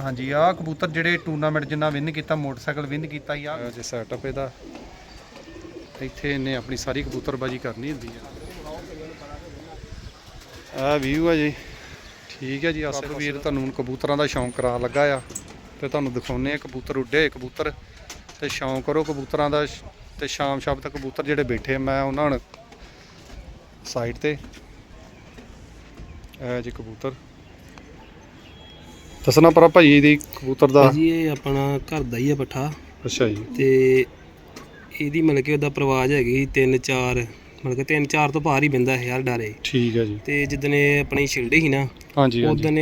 ਹਾਂਜੀ ਆਹ ਕਬੂਤਰ ਜਿਹੜੇ ਟੂਰਨਾਮੈਂਟ ਜਿੰਨਾ ਵਿਨ ਕੀਤਾ ਮੋਟਰਸਾਈਕਲ ਵਿਨ ਕੀਤਾ ਹੀ ਆ। ਜੇ ਸੈਟਅਪ ਇਹਦਾ ਇੱਥੇ ਇਹਨੇ ਆਪਣੀ ਸਾਰੀ ਕਬੂਤਰਬਾਜੀ ਕਰਨੀ ਹੁੰਦੀ ਆ। ਆ ਵੀਊ ਆ ਜੀ। ਠੀਕ ਹੈ ਜੀ ਆਸੇ ਵੀਰ ਤੁਹਾਨੂੰ ਕਬੂਤਰਾਂ ਦਾ ਸ਼ੌਂਕ ਕਰਾ ਲੱਗਾ ਆ। ਤੇ ਤੁਹਾਨੂੰ ਦਿਖਾਉਨੇ ਆ ਕਬੂਤਰ ਉੱਡੇ ਕਬੂਤਰ। ਤੇ ਸ਼ੌਂਕ ਕਰੋ ਕਬੂਤਰਾਂ ਦਾ ਤੇ ਸ਼ਾਮ ਸ਼ਾਮ ਤੱਕ ਕਬੂਤਰ ਜਿਹੜੇ ਬੈਠੇ ਮੈਂ ਉਹਨਾਂ ਨੂੰ ਸਾਈਡ ਤੇ। ਇਹ ਜੀ ਕਬੂਤਰ। ਦੱਸਣਾ ਪਰ ਭਾਈ ਦੀ ਕਬੂਤਰ ਦਾ? ਜੀ ਇਹ ਆਪਣਾ ਘਰ ਦਾ ਹੀ ਆ ਪੱਠਾ। ਅੱਛਾ ਜੀ। ਤੇ ਇਹਦੀ ਮਤਲਬ ਕਿ ਉਹਦਾ ਪ੍ਰਵਾਜ ਹੈਗੀ ਤਿੰਨ ਚਾਰ ਮਤਲਬ ਕਿ ਤਿੰਨ ਚਾਰ ਤੋਂ ਬਾਹਰ ਹੀ ਬੰਦਾ ਹੈ ਯਾਰ ਡਾਰੇ। ਠੀਕ ਹੈ ਜੀ। ਤੇ ਜਿੱਦਣ ਇਹ ਆਪਣੀ ਛਿਲਡੀ ਸੀ ਨਾ ਹਾਂਜੀ ਹਾਂਜੀ। ਉਦੋਂ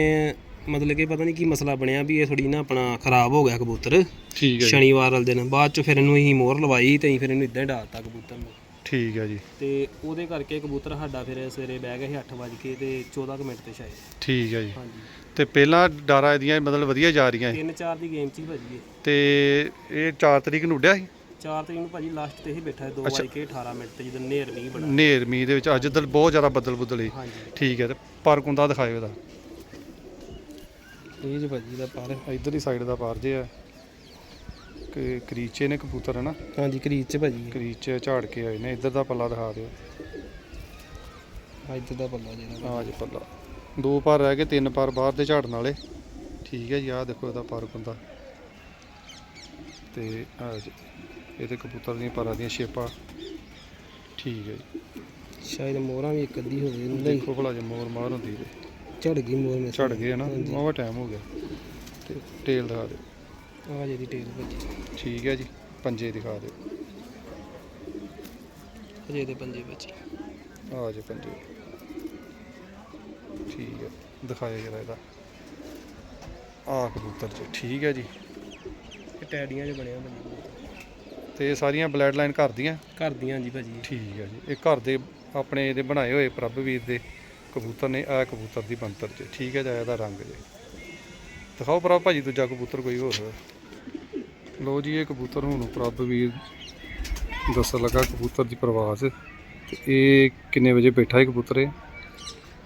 ਮਤਲਬ ਕਿ ਪਤਾ ਨਹੀਂ ਕੀ ਮਸਲਾ ਬਣਿਆ ਵੀ ਇਹ ਥੋੜੀ ਨਾ ਆਪਣਾ ਖਰਾਬ ਹੋ ਗਿਆ ਕਬੂਤਰ। ਠੀਕ ਹੈ ਜੀ। ਸ਼ਨੀਵਾਰ ਵਾਲੇ ਦਿਨ। ਬਾਅਦ ਚ ਫਿਰ ਇਹਨੂੰ ਅਸੀਂ ਮੋਹਰ ਲਵਾਈ ਤੇ ਅਸੀਂ ਫਿਰ ਇਹਨੂੰ ਇਦਾਂ ਹੀ ਡਾਲਤਾ ਕਬੂਤਰ ਨੂੰ। ਠੀਕ ਹੈ ਜੀ। ਤੇ ਉਹਦੇ ਕਰਕੇ ਕਬੂਤਰ ਸਾਡਾ ਫਿਰ ਸਵੇਰੇ ਬਹਿ ਗਿਆ ਸੀ 8 ਵਜੇ ਕੇ ਤੇ 14 ਕੁ ਮਿੰਟ ਤੇ ਸ਼ਾਇਦ ਠੀਕ ਹੈ ਜੀ। ਹਾਂਜੀ। ਤੇ ਪਹਿਲਾਂ ਡਾਰਾ ਇਹਦੀਆਂ ਮਤਲਬ ਵਧੀਆ ਜਾ ਰਹੀਆਂ ਸੀ। ਤਿੰਨ ਚਾਰ ਦੀ ਗੇਮ ਚ ਹੀ ਭਾਜੀ ਇਹ। ਤੇ ਇਹ 4 ਤਰੀਕ ਨੂੰ ਉੱਡਿਆ ਸੀ? 4 ਤਰੀਕ ਨੂੰ ਭਾਜੀ ਲਾਸਟ ਤੇ ਹੀ ਬੈਠਾ 2 ਵਜੇ ਕੇ 18 ਮਿੰਟ ਤੇ ਜਦੋਂ ਨੇਰ ਨਹੀਂ ਬੜਾ। ਨੇਰ ਮੀਂਹ ਦੇ ਵਿੱਚ ਅੱਜ ਦਲ ਬਹੁਤ ਜ਼ਿਆਦਾ ਬੱਦਲ ਬੁੱਦਲ ਠੀਕ ਹੈ ਤੇ ਪਰ ਕੁੰਦਾ ਦਿਖਾਇਓ ਇਹਦਾ। ਇਹ ਜੀ ਭਾਜੀ ਦਾ ਪਰ ਇਧਰਲੀ ਸਾਈਡ ਦਾ ਪਾਰ ਜੇ ਆ ਕਿ ਕਰੀਚੇ ਨੇ ਕਬੂਤਰ ਹੈ ਨਾ? ਹਾਂਜੀ ਕਰੀਜ਼ ਚ ਭਾਜੀ ਕਰੀਚੇ ਝਾੜ ਕੇ ਆਏ ਨੇ ਇੱਧਰ ਦਾ ਪੱਲਾ ਦਿਖਾ ਦਿਓ। ਇੱਧਰ ਦਾ ਪੱਲਾ ਜਿਹੜਾ। ਆ ਜੀ ਪੱਲਾ। ਦੋ ਪਰ ਰਹਿ ਗਏ ਤਿੰਨ ਪਰ ਬਾਹਰ ਦੇ ਝਾੜਨ ਵਾਲੇ। ਠੀਕ ਹੈ ਜੀ ਆਹ ਦੇਖੋ ਇਹਦਾ ਪਰ ਕੁੰਦਾ ਤੇ ਇਹਦੇ ਕਬੂਤਰ ਦੀਆਂ ਪਰਾਂ ਦੀਆਂ ਸ਼ੇਪਾਂ। ਠੀਕ ਹੈ ਜੀ। ਸ਼ਾਇਦ ਮੋਹਰਾਂ ਵੀ ਇੱਕ ਅੱਧੀ ਹੋਵੇ ਨਹੀਂ। ਦੇਖੋ ਭਲਾ ਜੇ ਮੋਰ ਮਾਰ ਹੁੰਦੀ ਤੇ। ਝੜ ਗਈ ਮੋਹਰ ਮੇ ਝੜ ਗਏ ਨਾ ਬਹੁਤ ਟਾਈਮ ਹੋ ਗਿਆ। ਤੇ ਟੇਲ ਦਿਖਾ ਦਿਓ। ਆ ਜਿਹੜੀ ਟੇਲ ਭਾਜੀ। ਠੀਕ ਹੈ ਜੀ ਪੰਜੇ ਦਿਖਾ ਦਿਓ। ਅਜੇ ਦੇ ਪੰਜੇ ਵਿੱਚ ਆ ਜੇ ਪੰਜੇ। ਹੈ ਦਿਖਾਇਆ ਜਰਾ ਇਹਦਾ। ਆ ਕਬੂਤਰ ਜੀ ਠੀਕ ਹੈ ਜੀ। ਇਹ ਟੈਡੀਆਂ 'ਚ ਬਣਿਆ ਭਾਜੀ ਤੇ ਇਹ ਸਾਰੀਆਂ ਬਲੱਡ ਲਾਈਨ ਘਰ ਦੀਆਂ? ਘਰ ਦੀਆਂ ਜੀ ਭਾਜੀ। ਠੀਕ ਹੈ ਜੀ। ਇਹ ਘਰ ਦੇ ਆਪਣੇ ਇਹਦੇ ਬਣਾਏ ਹੋਏ ਪ੍ਰਭ ਵੀਰ ਦੇ ਕਬੂਤਰ ਨੇ ਆ ਕਬੂਤਰ ਦੀ ਬੰਤਰ ਜੀ। ਠੀਕ ਹੈ ਜੀ ਇਹਦਾ ਰੰਗ ਜੀ। ਦਿਖਾਓ ਪ੍ਰਭ ਭਾਜੀ ਦੂਜਾ ਕਬੂਤਰ ਕੋਈ ਹੋਰ ਲੋ ਜੀ ਇਹ ਕਬੂਤਰ ਹੁਣ ਪ੍ਰਭ ਵੀਰ ਦੱਸਣ ਲੱਗਾ ਕਬੂਤਰ ਦੀ ਪ੍ਰਵਾਸ। ਤੇ ਇਹ ਕਿੰਨੇ ਵਜੇ ਬੈਠਾ ਹੈ ਕਬੂਤਰ ਇਹ?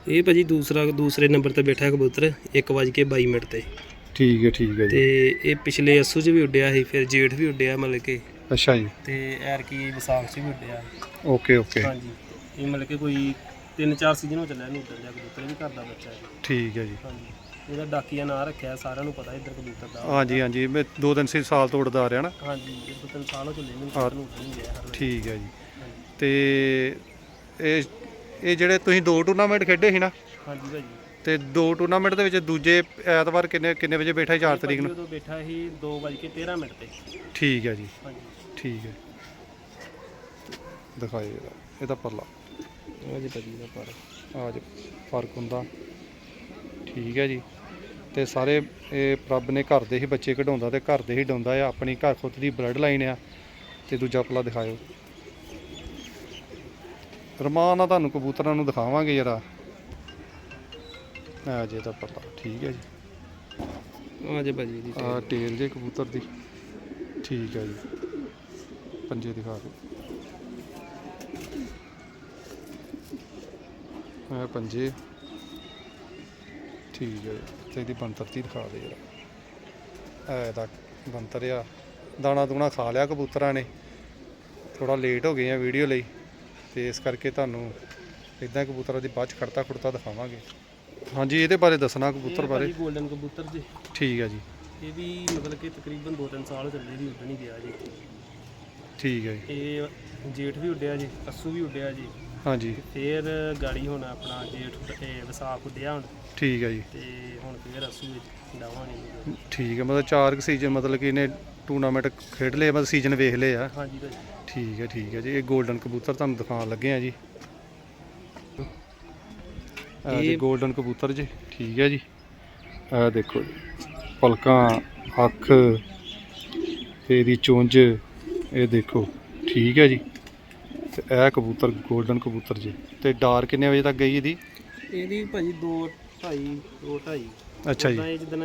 ਇਹ ਭਾਜੀ ਦੂਸਰਾ ਦੂਸਰੇ ਨੰਬਰ ਤੇ ਬੈਠਾ ਕਬੂਤਰ 1:22 ਮਿੰਟ ਤੇ। ਠੀਕ ਹੈ ਠੀਕ ਹੈ ਜੀ। ਤੇ ਇਹ ਪਿਛਲੇ ਅਸੂ 'ਚ ਵੀ ਉੱਡਿਆ ਸੀ ਫਿਰ ਜੇਠ ਵੀ ਉੱਡਿਆ ਮਤਲਬ ਕਿ। ਅੱਛਾ ਜੀ। ਤੇ ਐਰ ਕੀ ਵਿਸਾਖ 'ਚ ਵੀ ਉੱਡਿਆ। Okay okay. ਹਾਂਜੀ। ਇਹ ਮਤਲਬ ਕਿ ਕੋਈ 3-4 ਸੀਜ਼ਨ ਹੋ ਚੱਲਿਆ ਇਹਨੂੰ ਉੱਡਣ ਦਾ ਕਬੂਤਰ ਵੀ ਘਰ ਦਾ ਬੱਚਾ ਹੈ। ਠੀਕ ਹੈ ਜੀ। ਹਾਂਜੀ। ਇਹਦਾ ਡਾਕੀਆ ਨਾਂ ਰੱਖਿਆ ਸਾਰਿਆਂ ਨੂੰ ਪਤਾ ਇੱਧਰ ਕਬੂਤਰ ਦਾ। ਹਾਂਜੀ ਹਾਂਜੀ। ਮੈਂ ਦੋ ਦਿਨ ਸੀ ਸਾਲ ਤੋਂ ਉੜਦਾ ਆ ਰਿਹਾ ਨਾ। ਹਾਂਜੀ ਇਹ ਦੋ ਤਿੰਨ ਸਾਲ ਹੋ ਚੱਲੇ ਮੈਨੂੰ ਨੂੰ ਉੱਡਣ ਵਾਰੀ। ਠੀਕ ਹੈ ਜੀ। ਤੇ ਇਹ ਇਹ ਜਿਹੜੇ ਤੁਸੀਂ ਦੋ ਟੂਰਨਾਮੈਂਟ ਖੇਡੇ ਸੀ ਨਾ? ਹਾਂਜੀ ਭਾਜੀ। ਤੇ ਦੋ ਟੂਰਨਾਮੈਂਟ ਦੇ ਵਿੱਚ ਦੂਜੇ ਐਤਵਾਰ ਕਿੰਨੇ ਕਿੰਨੇ ਵਜੇ ਬੈਠਾ 4 ਤਰੀਕ ਨੂੰ? ਉਦੋਂ ਬੈਠਾ ਸੀ 2:13 ਮਿੰਟ ਤੇ। ਠੀਕ ਹੈ ਜੀ। ਹਾਂਜੀ। ਠੀਕ ਹੈ। ਦਿਖਾਇਓ ਇਹਦਾ। ਇਹਦਾ ਪਰਲਾ। ਉਹ ਜੀ ਭਾਜੀ ਦਾ ਪਰ ਆ ਜੀ ਫ਼ਰਕ ਹੁੰਦਾ। ਠੀਕ ਹੈ ਜੀ। ਤੇ ਸਾਰੇ ਇਹ ਪ੍ਰਭ ਨੇ ਘਰ ਦੇ ਹੀ ਬੱਚੇ ਕਢਾਉਂਦਾ ਤੇ ਘਰ ਦੇ ਹੀ ਡਾਉਂਦਾ ਆ। ਆਪਣੀ ਘਰ ਖੁਦ ਦੀ ਬਲੱਡ ਲਾਈਨ ਆ। ਤੇ ਦੂਜਾ ਪੱਲਾ ਦਿਖਾਇਓ। ਰਮਾਨ ਨਾਲ ਤੁਹਾਨੂੰ ਕਬੂਤਰਾਂ ਨੂੰ ਦਿਖਾਵਾਂਗੇ ਜਰਾ। ਆ ਜੇ ਤਾਂ ਪੱਲਾ ਠੀਕ ਹੈ ਜੀ। ਆ ਜੀ ਭਾਜੀ ਦੀ ਆ ਟੇਲ ਜੇ ਕਬੂਤਰ ਦੀ। ਠੀਕ ਹੈ ਜੀ। ਪੰਜੇ ਦਿਖਾ ਦਿਓ। ਇਹ ਪੰਜੇ। ਠੀਕ ਹੈ। ਤੇ ਇਹਦੀ ਬੰਤਰਤੀ ਦਿਖਾ ਦੇ ਜਰਾ। ਇਹ ਦਾ ਬੰਤਰ ਆ। ਦਾਣਾ ਦੂਣਾ ਖਾ ਲਿਆ ਕਬੂਤਰਾਂ ਨੇ। ਥੋੜਾ ਲੇਟ ਹੋ ਗਏ ਆ ਵੀਡੀਓ ਲਈ। ਤੇ ਇਸ ਕਰਕੇ ਤੁਹਾਨੂੰ ਇਦਾਂ ਕਬੂਤਰਾਂ ਦੀ ਬਾਅਦ ਚ ਖੜਤਾ ਖੁੜਤਾ ਦਿਖਾਵਾਂਗੇ। ਹਾਂਜੀ ਇਹਦੇ ਬਾਰੇ ਦੱਸਣਾ ਕਬੂਤਰ ਬਾਰੇ। 골ਡਨ ਕਬੂਤਰ ਜੀ। ਠੀਕ ਹੈ ਜੀ। ਇਹ ਵੀ ਮਤਲਬ ਕਿ ਤਕਰੀਬਨ 2-3 ਸਾਲ ਚੱਲੇ ਵੀ ਉੱਡਣ ਹੀ ਗਿਆ ਜੀ। ਠੀਕ ਹੈ ਜੀ। ਇਹ ਜੇਠ ਵੀ ਉੱਡਿਆ ਜੀ ਅਸੂ ਵੀ ਉੱਡਿਆ ਜੀ। ਹਾਂਜੀ। ਫੇਰ ਗਾੜੀ ਹੁਣ ਆਪਣਾ ਜੇਠ ਇਹ ਵਿਸਾਖ ਉੱਡਿਆ ਹੁਣ। ਠੀਕ ਹੈ ਜੀ। ਤੇ ਹੁਣ ਫੇਰ ਅਸੂ ਵਿੱਚ ਡਾਵਾਂਗੇ। ਠੀਕ ਹੈ ਮਤਲਬ ਚਾਰ ਸੀਜ਼ਨ ਮਤਲਬ ਕਿ ਇਹਨੇ ਟੂਰਨਾਮੈਂਟ ਖੇਡ ਲਏ ਮਤਲਬ ਸੀਜ਼ਨ ਵੇਖ ਲਏ ਆ। ਹਾਂਜੀ ਭਾਜੀ ਠੀਕ ਹੈ ਠੀਕ ਹੈ ਜੀ ਇਹ 골ਡਨ ਕਬੂਤਰ ਤੁਹਾਨੂੰ ਦਿਖਾਉਣ ਲੱਗੇ ਆ ਜੀ। ਇਹ ਜੀ 골ਡਨ ਕਬੂਤਰ ਜੀ ਠੀਕ ਹੈ ਜੀ। ਇਹ ਦੇਖੋ ਜੀ ਪਲਕਾਂ ਅੱਖ ਤੇ ਇਹਦੀ ਚੁੰਝ ਇਹ ਦੇਖੋ ਠੀਕ ਹੈ ਜੀ। ਤੇ ਇਹ ਕਬੂਤਰ 골ਡਨ ਕਬੂਤਰ ਜੀ। ਤੇ ਡਾਰ ਕਿੰਨੇ ਵਜੇ ਤੱਕ ਗਈ ਇਹਦੀ? ਇਹਦੀ ਭਾਜੀ 2 2.5 2 2.5 ਅੱਛਾ ਜੀ। ਇਹ ਜਿੱਦਣ